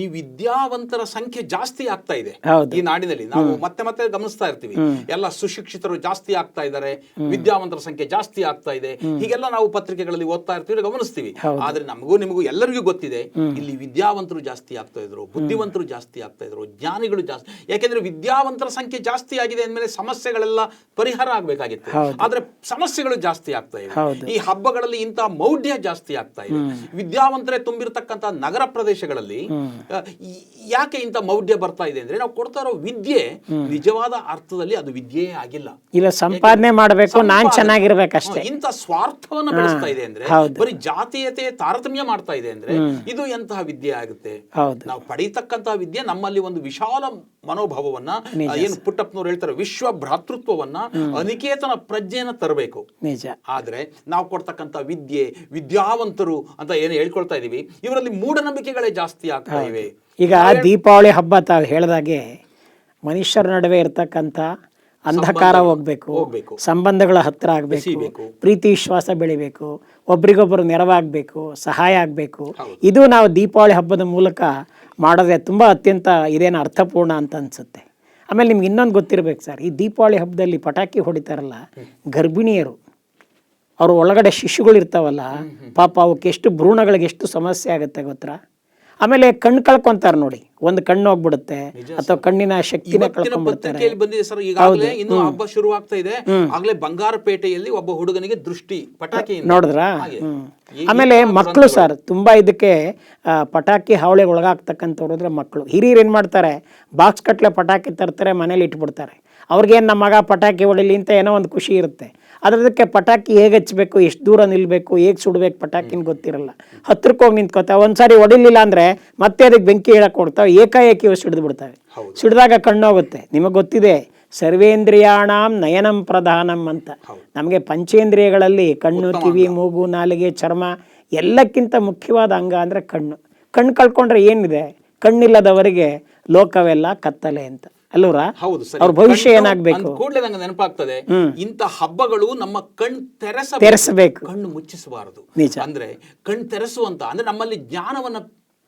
ಈ ವಿದ್ಯಾವಂತರ ಸಂಖ್ಯೆ ಜಾಸ್ತಿ ಆಗ್ತಾ ಇದೆ ಈ ನಾಡಿನಲ್ಲಿ. ನಾವು ಮತ್ತೆ ಮತ್ತೆ ಗಮನಿಸ್ತಾ ಇರ್ತೀವಿ. ಎಲ್ಲ ಸುಶಿಕ್ಷಿತರು ಜಾಸ್ತಿ ಆಗ್ತಾ ಇದ್ದಾರೆ ವಿದ್ಯಾವಂತರ ಸಂಖ್ಯೆ ಜಾಸ್ತಿ ಆಗ್ತಾ ಇದೆ. ಹೀಗೆಲ್ಲ ನಾವು ಪತ್ರಿಕೆಗಳಲ್ಲಿ ಓದ್ತಾ ಇರ್ತೀವಿ ಗಮನಿಸ್ತೀವಿ. ಆದ್ರೆ ನಮಗೂ ನಿಮಗೂ ಎಲ್ಲರಿಗೂ ಗೊತ್ತಿದೆ ಇಲ್ಲಿ ವಿದ್ಯಾವಂತರು ಜಾಸ್ತಿ ಆಗ್ತಾ ಇದ್ರು ಬುದ್ಧಿವಂತರು ಜಾಸ್ತಿ ಆಗ್ತಾ ಇದ್ರು ಜ್ಞಾನಿಗಳು ಜಾಸ್ತಿ. ಯಾಕೆಂದ್ರೆ ವಿದ್ಯಾವಂತರ ಸಂಖ್ಯೆ ಜಾಸ್ತಿ ಆಗಿದೆ ಅಂದ್ಮೇಲೆ ಸಮಸ್ಯೆಗಳೆಲ್ಲ ಪರಿಹಾರ ಆಗ್ಬೇಕಾಗಿತ್ತು. ಆದ್ರೆ ಸಮಸ್ಯೆಗಳು ಜಾಸ್ತಿ ಆಗ್ತಾ ಇವೆ. ಈ ಹಬ್ಬಗಳಲ್ಲಿ ಇಂತಹ ಮೌಢ್ಯ ಜಾಸ್ತಿ ಆಗ್ತಾ ಇದೆ. ವಿದ್ಯಾವಂತರೇ ತುಂಬಿರತಕ್ಕಂತಹ ನಗರ ಪ್ರದೇಶಗಳಲ್ಲಿ ಯಾಕೆ ಇಂಥ ಮೌಢ್ಯ ಬರ್ತಾ ಇದೆ ಅಂದ್ರೆ ನಾವು ಕೊಡ್ತಾ ಇರೋ ವಿದ್ಯೆ ನಿಜವಾದ ಅರ್ಥದಲ್ಲಿ ಅದು ವಿದ್ಯೆಯೇ ಆಗಿಲ್ಲ. ಇಲ್ಲ ಸಂಪಾದನೆ ಮಾಡಬೇಕು ನಾನು ಚೆನ್ನಾಗಿರ್ಬೇಕಷ್ಟೇ. ಇಂಥ ಸ್ವಾರ್ಥವನ್ನ ಬೆಳೆಸ್ತಾ ಇದೆ ಅಂದ್ರೆ. ಬರೀ ಜಾತೀಯತೆ ತಾರತಮ್ಯ ಮಾಡ್ತಾ ಇದೆ ಅಂದ್ರೆ ಇದು ಎಂತಹ ವಿದ್ಯೆ ಆಗುತ್ತೆ? ನಾವು ಪಡೀತಕ್ಕಂತಹ ವಿದ್ಯೆ ನಮ್ಮಲ್ಲಿ ಒಂದು ವಿಶಾಲ ಮನೋಭಾವವನ್ನ ಏನು ಪುಟ್ಟಪ್ಪನವರು ಅವರು ಹೇಳ್ತಾರೆ ವಿಶ್ವ ಭ್ರಾತೃತ್ವವನ್ನ ಅನಿಕೇತನ ಪ್ರಜ್ಞೆಯನ್ನ ತರಬೇಕು. ನಿಜ. ಆದ್ರೆ ನಾವು ಕೊಡ್ತಕ್ಕಂಥ ವಿದ್ಯೆ ವಿದ್ಯಾವಂತರು ಅಂತ ಏನು ಹೇಳ್ಕೊಳ್ತಾ ಇದೀವಿ ಇವರಲ್ಲಿ ಮೂಢನಂಬಿಕೆಗಳೇ ಜಾಸ್ತಿ ಆಗ್ತಾ ಇವೆ. ಈಗ ದೀಪಾವಳಿ ಹಬ್ಬ ತಾವು ಹೇಳಿದಾಗೆ ಮನುಷ್ಯರ ನಡುವೆ ಇರ್ತಕ್ಕಂಥ ಅಂಧಕಾರ ಹೋಗ್ಬೇಕು ಹೋಗ್ಬೇಕು. ಸಂಬಂಧಗಳ ಹತ್ರ ಆಗಬೇಕು ಪ್ರೀತಿ ವಿಶ್ವಾಸ ಬೆಳಿಬೇಕು ಒಬ್ರಿಗೊಬ್ರು ನೆರವಾಗಬೇಕು ಸಹಾಯ ಆಗಬೇಕು. ಇದು ನಾವು ದೀಪಾವಳಿ ಹಬ್ಬದ ಮೂಲಕ ಮಾಡೋದೇ ತುಂಬ ಅತ್ಯಂತ ಇದೇನು ಅರ್ಥಪೂರ್ಣ ಅಂತ ಅನಿಸುತ್ತೆ. ಆಮೇಲೆ ನಿಮ್ಗೆ ಇನ್ನೊಂದು ಗೊತ್ತಿರಬೇಕು ಸರ್, ಈ ದೀಪಾವಳಿ ಹಬ್ಬದಲ್ಲಿ ಪಟಾಕಿ ಹೊಡಿತಾರಲ್ಲ, ಗರ್ಭಿಣಿಯರು, ಅವ್ರ ಒಳಗಡೆ ಶಿಶುಗಳು ಇರ್ತಾವಲ್ಲ ಪಾಪ ಅವಕ್ಕೆ ಎಷ್ಟು ಭ್ರೂಣಗಳಿಗೆ ಎಷ್ಟು ಸಮಸ್ಯೆ ಆಗುತ್ತೆ ಗೊತ್ತಾ? ಆಮೇಲೆ ಕಣ್ಣು ಕಳ್ಕೊಂತಾರೆ ನೋಡಿ. ಒಂದು ಕಣ್ಣು ಹೋಗ್ಬಿಡುತ್ತೆ ಅಥವಾ ಕಣ್ಣಿನ ಶಕ್ತಿನ ಕಳ್ಕೊಂಡ್ಬಿಡ್ತಾರೆ ಬಂದಿದೆ ಸರ್ ಈಗಾಗಲೇ ಇನ್ನು ಹಬ್ಬ ಶುರು ಆಗ್ತಾ ಇದೆ ಆಗ್ಲೇ ಬಂಗಾರಪೇಟೆಯಲ್ಲಿ ಒಬ್ಬ ಹುಡುಗನಿಗೆ ದೃಷ್ಟಿ ಪಟಾಕಿ ನೋಡಿದ್ರಾ? ಆಮೇಲೆ ಮಕ್ಕಳು ಸರ್ ತುಂಬಾ ಇದಕ್ಕೆ ಆ, ಪಟಾಕಿ ಹಾವಳಿಗೆ ಒಳಗಾಗ್ತಕ್ಕಂಥವ್ರು ಮಕ್ಕಳು ಹಿರಿಯರು ಏನು ಮಾಡ್ತಾರೆ? ಬಾಕ್ಸ್ ಕಟ್ಲೆ ಪಟಾಕಿ ತರ್ತಾರೆ ಮನೇಲಿ ಇಟ್ಬಿಡ್ತಾರೆ. ಅವ್ರಿಗೇನು ನಮ್ಮ ಮಗ ಪಟಾಕಿ ಹೊಡಿಲಿ ಅಂತ ಏನೋ ಒಂದು ಖುಷಿ ಇರುತ್ತೆ. ಅದಕ್ಕೆ ಪಟಾಕಿ ಹೇಗೆ ಹಚ್ಚಬೇಕು ಎಷ್ಟು ದೂರ ನಿಲ್ಲಬೇಕು ಹೇಗೆ ಸುಡ್ಬೇಕು ಪಟಾಕಿನ ಗೊತ್ತಿರಲ್ಲ. ಹತ್ರಕ್ಕೆ ಹೋಗಿ ನಿಂತ್ಕೋತಾವೆ ಒಂದ್ಸಾರಿ ಹೊಡಿಲಿಲ್ಲ ಅಂದ್ರೆ ಮತ್ತೆ ಅದಕ್ಕೆ ಬೆಂಕಿ ಹೇಳಕ್ ಕೊಡ್ತಾವೆ ಏಕಾಏಕಿ ಸಿಡಿದು ಬಿಡ್ತಾವೆ. ಸಿಡಿದಾಗ ಕಣ್ಣೋಗುತ್ತೆ ನಿಮಗೆ ಗೊತ್ತಿದೆ ಸರ್ವೇಂದ್ರಿಯಾಣಂ ನಯನಂ ಪ್ರಧಾನಂ ಅಂತ. ನಮಗೆ ಪಂಚೇಂದ್ರಿಯಗಳಲ್ಲಿ ಕಣ್ಣು ಕಿವಿ ಮೂಗು ನಾಲಿಗೆ ಚರ್ಮ ಎಲ್ಲಕ್ಕಿಂತ ಮುಖ್ಯವಾದ ಅಂಗ ಅಂದ್ರೆ ಕಣ್ಣು. ಕಣ್ಣು ಕಳ್ಕೊಂಡ್ರೆ ಏನಿದೆ? ಕಣ್ಣಿಲ್ಲದವರಿಗೆ ಲೋಕವೆಲ್ಲ ಕತ್ತಲೆ ಅಂತ. ಅಲ್ವರ ಹೌದು ಸರಿ. ಅವ್ರ ಭವಿಷ್ಯ ಏನಾಗ್ಬೇಕು? ಕೂಡಲೇ ನಂಗೆ ನೆನಪಾಗ್ತದೆ ಇಂಥ ಹಬ್ಬಗಳು ನಮ್ಮ ಕಣ್ ತೆರೆಸ ತೆರೆಸಬೇಕು. ಕಣ್ಣು ಮುಚ್ಚಿಸಬಾರದು. ನಿಜ. ಅಂದ್ರೆ ಕಣ್ ತೆರೆಸುವಂತ ಅಂದ್ರೆ ನಮ್ಮಲ್ಲಿ ಜ್ಞಾನವನ್ನ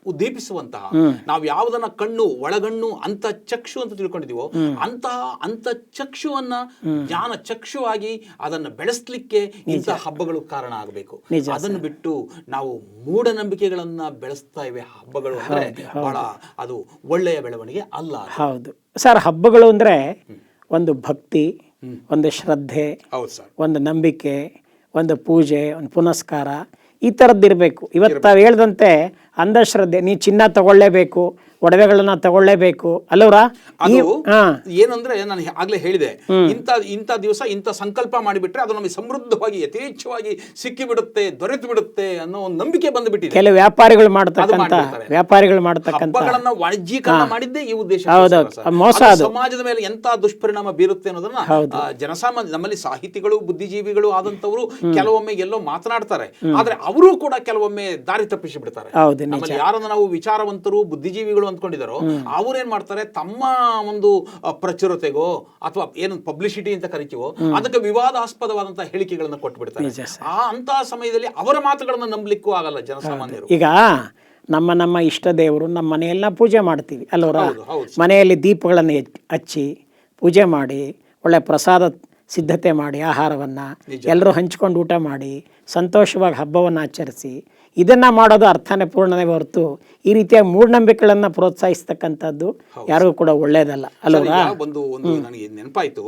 ಉದ್ದೀಪಿಸುವಂತಹ ನಾವು ಯಾವುದನ್ನ ಕಣ್ಣು ಒಳಗಣ್ಣು ಅಂತ ಚಕ್ಷು ಅಂತ ತಿಳ್ಕೊಂಡಿದೀವೋ ಅಂತಹ ಅಂತ ಚಕ್ಷುವನ್ನ ಜ್ಞಾನ ಚಕ್ಷುವಾಗಿ ಅದನ್ನ ಬೆಳೆಸ್ಲಿಕ್ಕೆ ಇಂತಹ ಹಬ್ಬಗಳು ಕಾರಣ ಆಗಬೇಕು. ನಿಜ ಅದನ್ನು ಬಿಟ್ಟು ನಾವು ಮೂಢನಂಬಿಕೆಗಳನ್ನ ಬೆಳೆಸ್ತಾ ಇವೆ ಹಬ್ಬಗಳು ಅಂದ್ರೆ ಬಹಳ ಅದು ಒಳ್ಳೆಯ ಬೆಳವಣಿಗೆ ಅಲ್ಲ ಅದು. ಹೌದು. ಸರ್ ಹಬ್ಬಗಳು ಅಂದರೆ ಒಂದು ಭಕ್ತಿ ಒಂದು ಶ್ರದ್ಧೆ ಒಂದು ನಂಬಿಕೆ ಒಂದು ಪೂಜೆ ಒಂದು ಪುನಸ್ಕಾರ ಈ ಥರದ್ದು ಇರಬೇಕು ಇವತ್ತು ತಾವು ಹೇಳ್ದಂತೆ ಅಂಧಶ್ರದ್ಧೆ ನೀ ಚಿನ್ನ ತಗೊಳ್ಳೇಬೇಕು ಒಡವೆಗಳನ್ನ ತಗೊಳ್ಳೇಬೇಕು. ಅಲ್ಲವ್ರಾ? ಅದು ಏನಂದ್ರೆ ನಾನು ಆಗ್ಲೇ ಹೇಳಿದೆ. ಇಂಥ ಇಂಥ ದಿವಸ ಇಂಥ ಸಂಕಲ್ಪ ಮಾಡಿಬಿಟ್ರೆ ಅದು ನಮಗೆ ಸಮೃದ್ಧವಾಗಿ ಯಥೇಚ್ಛವಾಗಿ ಸಿಕ್ಕಿ ಬಿಡುತ್ತೆ ದೊರೆತು ಬಿಡುತ್ತೆ ಅನ್ನೋ ಒಂದು ನಂಬಿಕೆ ಬಂದ್ಬಿಟ್ಟಿದೆ. ಕೆಲವು ವ್ಯಾಪಾರಿಗಳು ಮಾಡ್ತಕ್ಕಂಥ ಮಾಡ್ಬಿಡ್ತಾರೆ. ವ್ಯಾಪಾರಿಗಳು ಮಾಡ್ತಕ್ಕಂಥಗಳನ್ನ ಹಬ್ಬಗಳನ್ನ ವಾಣಿಜ್ಯೀಕರಣ ಮಾಡಿದ್ದೇ ಈ ಉದ್ದೇಶ. ಮೋಸ ಅದು. ಸಮಾಜದ ಮೇಲೆ ಎಂತ ದುಷ್ಪರಿಣಾಮ ಬೀರುತ್ತೆ ಅನ್ನೋದನ್ನ ಜನಸಾಮಾನ್ಯ ನಮ್ಮಲ್ಲಿ ಸಾಹಿತಿಗಳು ಬುದ್ಧಿಜೀವಿಗಳು ಆದಂತವರು ಕೆಲವೊಮ್ಮೆ ಎಲ್ಲೋ ಮಾತನಾಡ್ತಾರೆ. ಆದ್ರೆ ಅವರು ಕೂಡ ಕೆಲವೊಮ್ಮೆ ದಾರಿ ತಪ್ಪಿಸಿ ಬಿಡ್ತಾರೆ ಯಾರನ್ನ ನಾವು ವಿಚಾರವಂತರು ಬುದ್ಧಿಜೀವಿಗಳು ಅಂದ್ಕೊಂಡಿದಾರೋ ಅವ್ರೇನ್ ಮಾಡ್ತಾರೆ? ತಮ್ಮ ಒಂದು ಪ್ರಚುರತೆಗೋ ಅಥವಾ ಏನು ಪಬ್ಲಿಸಿಟಿ ಅಂತ ಕರಿತೀವೋ ಅದಕ್ಕೆ ವಿವಾದಾಸ್ಪದವಾದಂತಹ ಹೇಳಿಕೆಗಳನ್ನ ಕೊಟ್ಬಿಡ್ತಾರೆ. ಆ ಅಂತ ಸಮಯದಲ್ಲಿ ಅವರ ಮಾತುಗಳನ್ನ ನಂಬಲಿಕ್ಕೂ ಆಗಲ್ಲ ಜನಸಾಮಾನ್ಯರು. ಈಗ ನಮ್ಮ ನಮ್ಮ ಇಷ್ಟ ದೇವರು ನಮ್ಮ ಮನೆಯೆಲ್ಲ ಪೂಜೆ ಮಾಡ್ತೀವಿ. ಅಲ್ಲವರ. ಮನೆಯಲ್ಲಿ ದೀಪಗಳನ್ನು ಹೆಚ್- ಹಚ್ಚಿ ಪೂಜೆ ಮಾಡಿ ಒಳ್ಳೆ ಪ್ರಸಾದ ಸಿದ್ಧತೆ ಮಾಡಿ ಆಹಾರವನ್ನು ಎಲ್ಲರೂ ಹಂಚ್ಕೊಂಡು ಊಟ ಮಾಡಿ ಸಂತೋಷವಾಗಿ ಹಬ್ಬವನ್ನು ಆಚರಿಸಿ ಇದನ್ನ ಮಾಡೋದು ಅರ್ಥನೇ ಪೂರ್ಣನೇ ಹೊರತು ಈ ರೀತಿಯ ಮೂಢನಂಬಿಕೆಗಳನ್ನ ಪ್ರೋತ್ಸಾಹಿಸ್ತಕ್ಕಂಥದ್ದು ಯಾರಿಗೂ ಕೂಡ ಒಳ್ಳೇದಲ್ಲ. ಅಲ್ವಾ ಒಂದು ಒಂದು ನನಗೆ ನೆನಪಾಯ್ತು.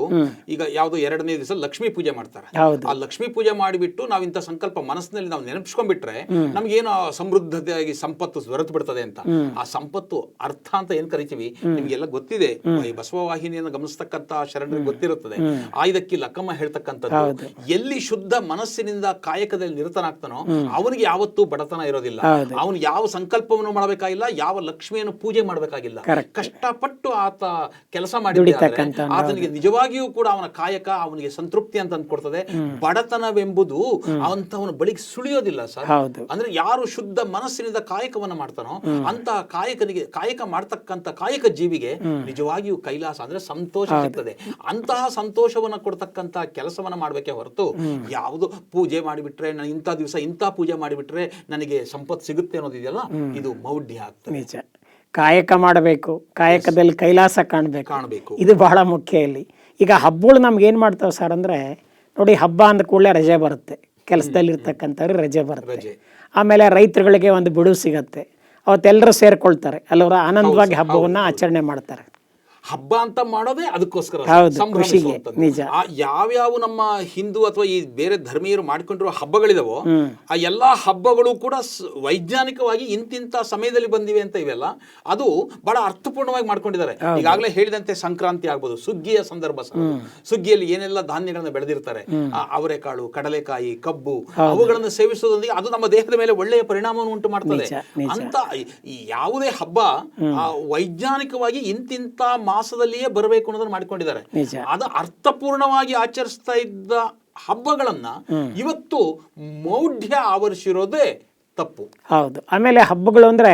ಈಗ ಯಾವ್ದು ಎರಡನೇ ದಿವಸ ಲಕ್ಷ್ಮೀ ಪೂಜೆ ಮಾಡ್ತಾರೆ. ಆ ಲಕ್ಷ್ಮೀ ಪೂಜೆ ಮಾಡಿಬಿಟ್ಟು ನಾವು ಇಂಥ ಸಂಕಲ್ಪ ಮನಸ್ಸಿನಲ್ಲಿ ನಾವು ನೆನಪಿಸ್ಕೊಂಡ್ಬಿಟ್ರೆ ನಮ್ಗೇನು ಏನು ಸಮೃದ್ಧತೆಯಾಗಿ ಸಂಪತ್ತು ದೊರೆತು ಬಿಡ್ತದೆ ಅಂತ? ಆ ಸಂಪತ್ತು ಅರ್ಥ ಅಂತ ಏನ್ ಕರಿತೀವಿ? ನಿಮ್ಗೆಲ್ಲ ಗೊತ್ತಿದೆ. ಈ ಬಸವ ವಾಹಿನಿಯನ್ನು ಗಮನಿಸ್ತಕ್ಕಂತ ಶರಣರಿಗೆ ಗೊತ್ತಿರುತ್ತದೆ. ಆಯ್ದಕ್ಕಿ ಲಕ್ಕಮ್ಮ ಹೇಳ್ತಕ್ಕಂಥದ್ದು. ಎಲ್ಲಿ ಶುದ್ಧ ಮನಸ್ಸಿನಿಂದ ಕಾಯಕದಲ್ಲಿ ನಿರತನಾಗ್ತಾನೋ ಅವನಿಗೆ ಯಾವತ್ತೂ ಬಡತನ ಇರೋದಿಲ್ಲ. ಅವನು ಯಾವ ಸಂಕಲ್ಪವನ್ನು ಮಾಡಬೇಕಾಗಿಲ್ಲ ಯಾವ ಲಕ್ಷ್ಮಿಯನ್ನು ಪೂಜೆ ಮಾಡಬೇಕಾಗಿಲ್ಲ. ಕಷ್ಟಪಟ್ಟು ಆತ ಕೆಲಸ ಮಾಡಿದ್ರೆ ಆತನಿಗೆ ನಿಜವಾಗಿಯೂ ಕೂಡ ಅವನ ಕಾಯಕ ಅವನಿಗೆ ಸಂತೃಪ್ತಿ ಅಂತ ಅಂದ್ಕೊಡ್ತದೆ. ಬಡತನವೆಂಬುದು ಅವಂತವನ ಬಳಿಗೆ ಸುಳಿಯೋದಿಲ್ಲ ಸರ್. ಅಂದ್ರೆ ಯಾರು ಶುದ್ಧ ಮನಸ್ಸಿನಿಂದ ಕಾಯಕವನ್ನ ಮಾಡ್ತಾನೋ ಅಂತ ಕಾಯಕನಿಗೆ ಕಾಯಕ ಮಾಡ್ತಕ್ಕಂತ ಕಾಯಕ ಜೀವಿಗೆ ನಿಜವಾಗಿಯೂ ಕೈಲಾಸ ಅಂದ್ರೆ ಸಂತೋಷ ಸಿಗ್ತದೆ. ಅಂತಹ ಸಂತೋಷವನ್ನ ಕೊಡ್ತಕ್ಕಂತ ಕೆಲಸವನ್ನ ಮಾಡ್ಬೇಕೆ ಹೊರತು ಯಾವುದು ಪೂಜೆ ಮಾಡಿಬಿಟ್ರೆ ನಾನು ಇಂಥ ದಿವಸ ಇಂಥ ಪೂಜೆ ಮಾಡಿಬಿಟ್ರೆ ನನಗೆ ಸಂಪತ್ತು ಸಿಗುತ್ತೆ ಅನ್ನೋದಿದೆಯಲ್ಲ ಇದು ಮೌಢ್ಯ ಆಗ್ತದೆ. ನಿಜ. ಕಾಯಕ ಮಾಡಬೇಕು ಕಾಯಕದಲ್ಲಿ ಕೈಲಾಸ ಕಾಣಬೇಕು. ಕಾಣಬೇಕು. ಇದು ಬಹಳ ಮುಖ್ಯ ಇಲ್ಲಿ. ಈಗ ಹಬ್ಬಗಳು ನಮ್ಗೆ ಏನು ಮಾಡ್ತಾವೆ ಸರ್ ಅಂದರೆ ನೋಡಿ ಹಬ್ಬ ಅಂದ ಕೂಡಲೇ ರಜೆ ಬರುತ್ತೆ. ಕೆಲಸದಲ್ಲಿ ಇರ್ತಕ್ಕಂಥವ್ರಿಗೆ ರಜೆ ಬರುತ್ತೆ. ಆಮೇಲೆ ರೈತರುಗಳಿಗೆ ಒಂದು ಬಿಡುವು ಸಿಗತ್ತೆ. ಅವತ್ತೆಲ್ಲರೂ ಸೇರ್ಕೊಳ್ತಾರೆ. ಅಲ್ಲವರು ಆನಂದವಾಗಿ ಹಬ್ಬವನ್ನು ಆಚರಣೆ ಮಾಡ್ತಾರೆ. ಹಬ್ಬ ಅಂತ ಮಾಡೋದೇ ಅದಕ್ಕೋಸ್ಕರ ನಿಜ. ಆ ಯಾವ್ಯಾವ ನಮ್ಮ ಹಿಂದೂ ಅಥವಾ ಈ ಬೇರೆ ಧರ್ಮೀಯರು ಮಾಡ್ಕೊಂಡಿರುವ ಹಬ್ಬಗಳಿದಾವೋ ಆ ಎಲ್ಲಾ ಹಬ್ಬಗಳು ಕೂಡ ವೈಜ್ಞಾನಿಕವಾಗಿ ಇಂತಿಂತ ಸಮಯದಲ್ಲಿ ಬಂದಿವೆ ಅಂತ ಇವೆಲ್ಲ ಅದು ಬಹಳ ಅರ್ಥಪೂರ್ಣವಾಗಿ ಮಾಡ್ಕೊಂಡಿದ್ದಾರೆ. ಈಗಾಗಲೇ ಹೇಳಿದಂತೆ ಸಂಕ್ರಾಂತಿ ಆಗ್ಬೋದು ಸುಗ್ಗಿಯ ಸಂದರ್ಭ ಸುಗ್ಗಿಯಲ್ಲಿ ಏನೆಲ್ಲ ಧಾನ್ಯಗಳನ್ನ ಬೆಳೆದಿರ್ತಾರೆ? ಆ ಅವರೆಕಾಳು ಕಡಲೆಕಾಯಿ ಕಬ್ಬು ಅವುಗಳನ್ನು ಸೇವಿಸುವುದೊಂದಿಗೆ ಅದು ನಮ್ಮ ದೇಹದ ಮೇಲೆ ಒಳ್ಳೆಯ ಪರಿಣಾಮವನ್ನು ಉಂಟು ಮಾಡ್ತದೆ. ಅಂತ ಯಾವುದೇ ಹಬ್ಬ ಆ ವೈಜ್ಞಾನಿಕವಾಗಿ ಇಂತಿಂತ ಮಾಸದಲ್ಲಿಯೇ ಬರಬೇಕು ಅನ್ನೋದನ್ನ ಮಾಡಿಕೊಂಡಿದ್ದಾರೆ. ಅದು ಅರ್ಥಪೂರ್ಣವಾಗಿ ಆಚರಿಸ್ತಾ ಇದ್ದ ಹಬ್ಬಗಳನ್ನ ಇವತ್ತು ಮೌಢ್ಯ ಆವರಿಸಿರೋದೇ ತಪ್ಪು. ಹೌದು. ಆಮೇಲೆ ಹಬ್ಬಗಳು ಅಂದ್ರೆ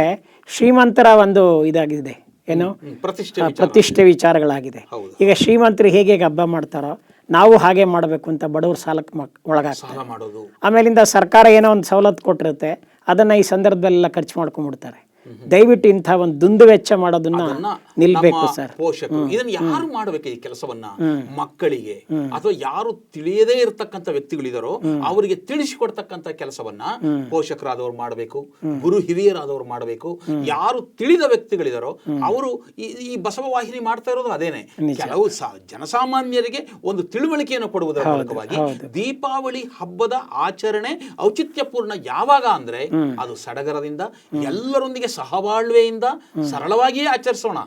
ಶ್ರೀಮಂತರ ಒಂದು ಇದಾಗಿದೆ. ಏನು? ಪ್ರತಿಷ್ಠೆ. ಪ್ರತಿಷ್ಠೆ ವಿಚಾರಗಳಾಗಿದೆ. ಈಗ ಶ್ರೀಮಂತರು ಹೇಗೆ ಹಬ್ಬ ಮಾಡ್ತಾರೋ ನಾವು ಹಾಗೆ ಮಾಡಬೇಕು ಅಂತ ಬಡವರು ಸಾಲಕ್ಕೆ ಒಳಗಾಗ್ತಾರೆ. ಮಾಡೋದು. ಆಮೇಲಿಂದ ಸರ್ಕಾರ ಏನೋ ಒಂದು ಸವಲತ್ತು ಕೊಟ್ಟಿರುತ್ತೆ. ಅದನ್ನ ಈ ಸಂದರ್ಭದಲ್ಲೆಲ್ಲ ಖರ್ಚು ಮಾಡ್ಕೊಂಡ್ಬಿಡ್ತಾರೆ ದಯವಿಟ್ಟು ಇಂಥ ಒಂದು ದುಂದು ವೆಚ್ಚ ಮಾಡೋದನ್ನ ನಿಲ್ಬೇಕು ಸರ್. ಪೋಷಕರು. ಇದನ್ನ ಯಾರು ಮಾಡಬೇಕು ಈ ಕೆಲಸವನ್ನ? ಮಕ್ಕಳಿಗೆ ಅಥವಾ ಯಾರು ತಿಳಿಯದೇ ಇರತಕ್ಕಂತ ವ್ಯಕ್ತಿಗಳಿದಾರೋ ಅವರಿಗೆ ತಿಳಿಸಿಕೊಡ್ತಕ್ಕಂತ ಕೆಲಸವನ್ನ ಪೋಷಕರಾದವರು ಮಾಡಬೇಕು ಗುರು ಹಿರಿಯರಾದವರು ಮಾಡಬೇಕು. ಯಾರು ತಿಳಿದ ವ್ಯಕ್ತಿಗಳಿದಾರೋ ಅವರು ಈ ಈ ಬಸವ ವಾಹಿನಿ ಮಾಡ್ತಾ ಇರೋದು ಅದೇನೆ. ಕೆಲವು ಜನಸಾಮಾನ್ಯರಿಗೆ ಒಂದು ತಿಳುವಳಿಕೆಯನ್ನು ಕೊಡುವುದರ ಮೂಲಕವಾಗಿ ದೀಪಾವಳಿ ಹಬ್ಬದ ಆಚರಣೆ ಔಚಿತ್ಯಪೂರ್ಣ ಯಾವಾಗ ಅಂದ್ರೆ ಅದು ಸಡಗರದಿಂದ ಎಲ್ಲರೊಂದಿಗೆ ಸಹಬಾಳ್ವೆಯಿಂದ ಸರಳವಾಗಿಯೇ ಆಚರಿಸೋಣ.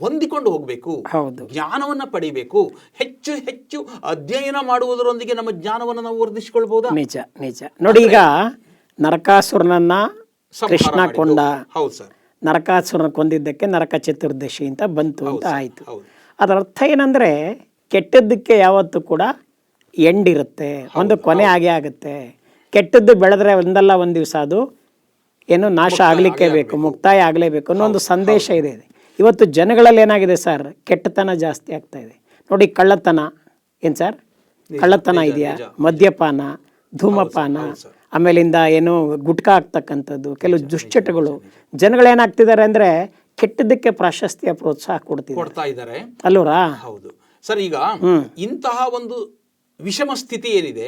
ಹೊಂದಿಕೊಂಡು ಹೋಗಬೇಕು. ಹೌದು. ಜ್ಞಾನವನ್ನ ಪಡಿಬೇಕು. ಹೆಚ್ಚು ಹೆಚ್ಚು ಅಧ್ಯಯನ ಮಾಡುವುದರೊಂದಿಗೆ ನಮ್ಮ ಜ್ಞಾನವನ್ನು ನಾವು ವರ್ಧಿಸಿಕೊಳ್ಬಹುದಾ ನಿಜ ನಿಜ. ನೋಡಿ ಈಗ ನರಕಾಸುರನನ್ನ ಕೃಷ್ಣ ಕೊಂಡ ಹೌದು ಸರ್. ನರಕಾಸುರನ ಕೊಂದಿದ್ದಕ್ಕೆ ನರಕ ಚತುರ್ದಶಿ ಅಂತ ಬಂತು ಅಂತ ಆಯ್ತು. ಅದರ ಅರ್ಥ ಏನಂದ್ರೆ ಕೆಟ್ಟದ್ದಕ್ಕೆ ಯಾವತ್ತೂ ಕೂಡ ಎಂಡ್ ಇರುತ್ತೆ ಒಂದು ಕೊನೆ ಆಗೇ ಆಗುತ್ತೆ. ಕೆಟ್ಟದ್ದು ಬೆಳೆದ್ರೆ ಒಂದಲ್ಲ ಒಂದು ದಿವಸ ಅದು ಏನು ನಾಶ ಆಗಲಿಕ್ಕೆ ಬೇಕು ಮುಕ್ತಾಯ ಆಗಲೇಬೇಕು ಅನ್ನೋ ಒಂದು ಸಂದೇಶ ಇದೆ. ಇವತ್ತು ಜನಗಳಲ್ಲಿ ಏನಾಗಿದೆ ಸರ್? ಕೆಟ್ಟತನ ಜಾಸ್ತಿ ಆಗ್ತಾ ಇದೆ. ನೋಡಿ ಕಳ್ಳತನ. ಏನು ಸರ್? ಕಳ್ಳತನ ಇದೆಯಾ? ಮದ್ಯಪಾನ ಧೂಮಪಾನ ಆಮೇಲಿಂದ ಏನು ಗುಟ್ಕಾ ಆಗ್ತಕ್ಕಂಥದ್ದು ಕೆಲವು ದುಶ್ಚಟಗಳು. ಜನಗಳೇನಾಗ್ತಿದ್ದಾರೆ ಅಂದ್ರೆ ಕೆಟ್ಟದಕ್ಕೆ ಪ್ರಾಶಸ್ತ್ಯ ಪ್ರೋತ್ಸಾಹ ಕೊಡ್ತಿದ್ದಾರೆ. ಅಲ್ವರಾ ಹೌದು. ಸರ್ ಈಗ ಇಂತಹ ಒಂದು ವಿಷಮ ಸ್ಥಿತಿ ಏನಿದೆ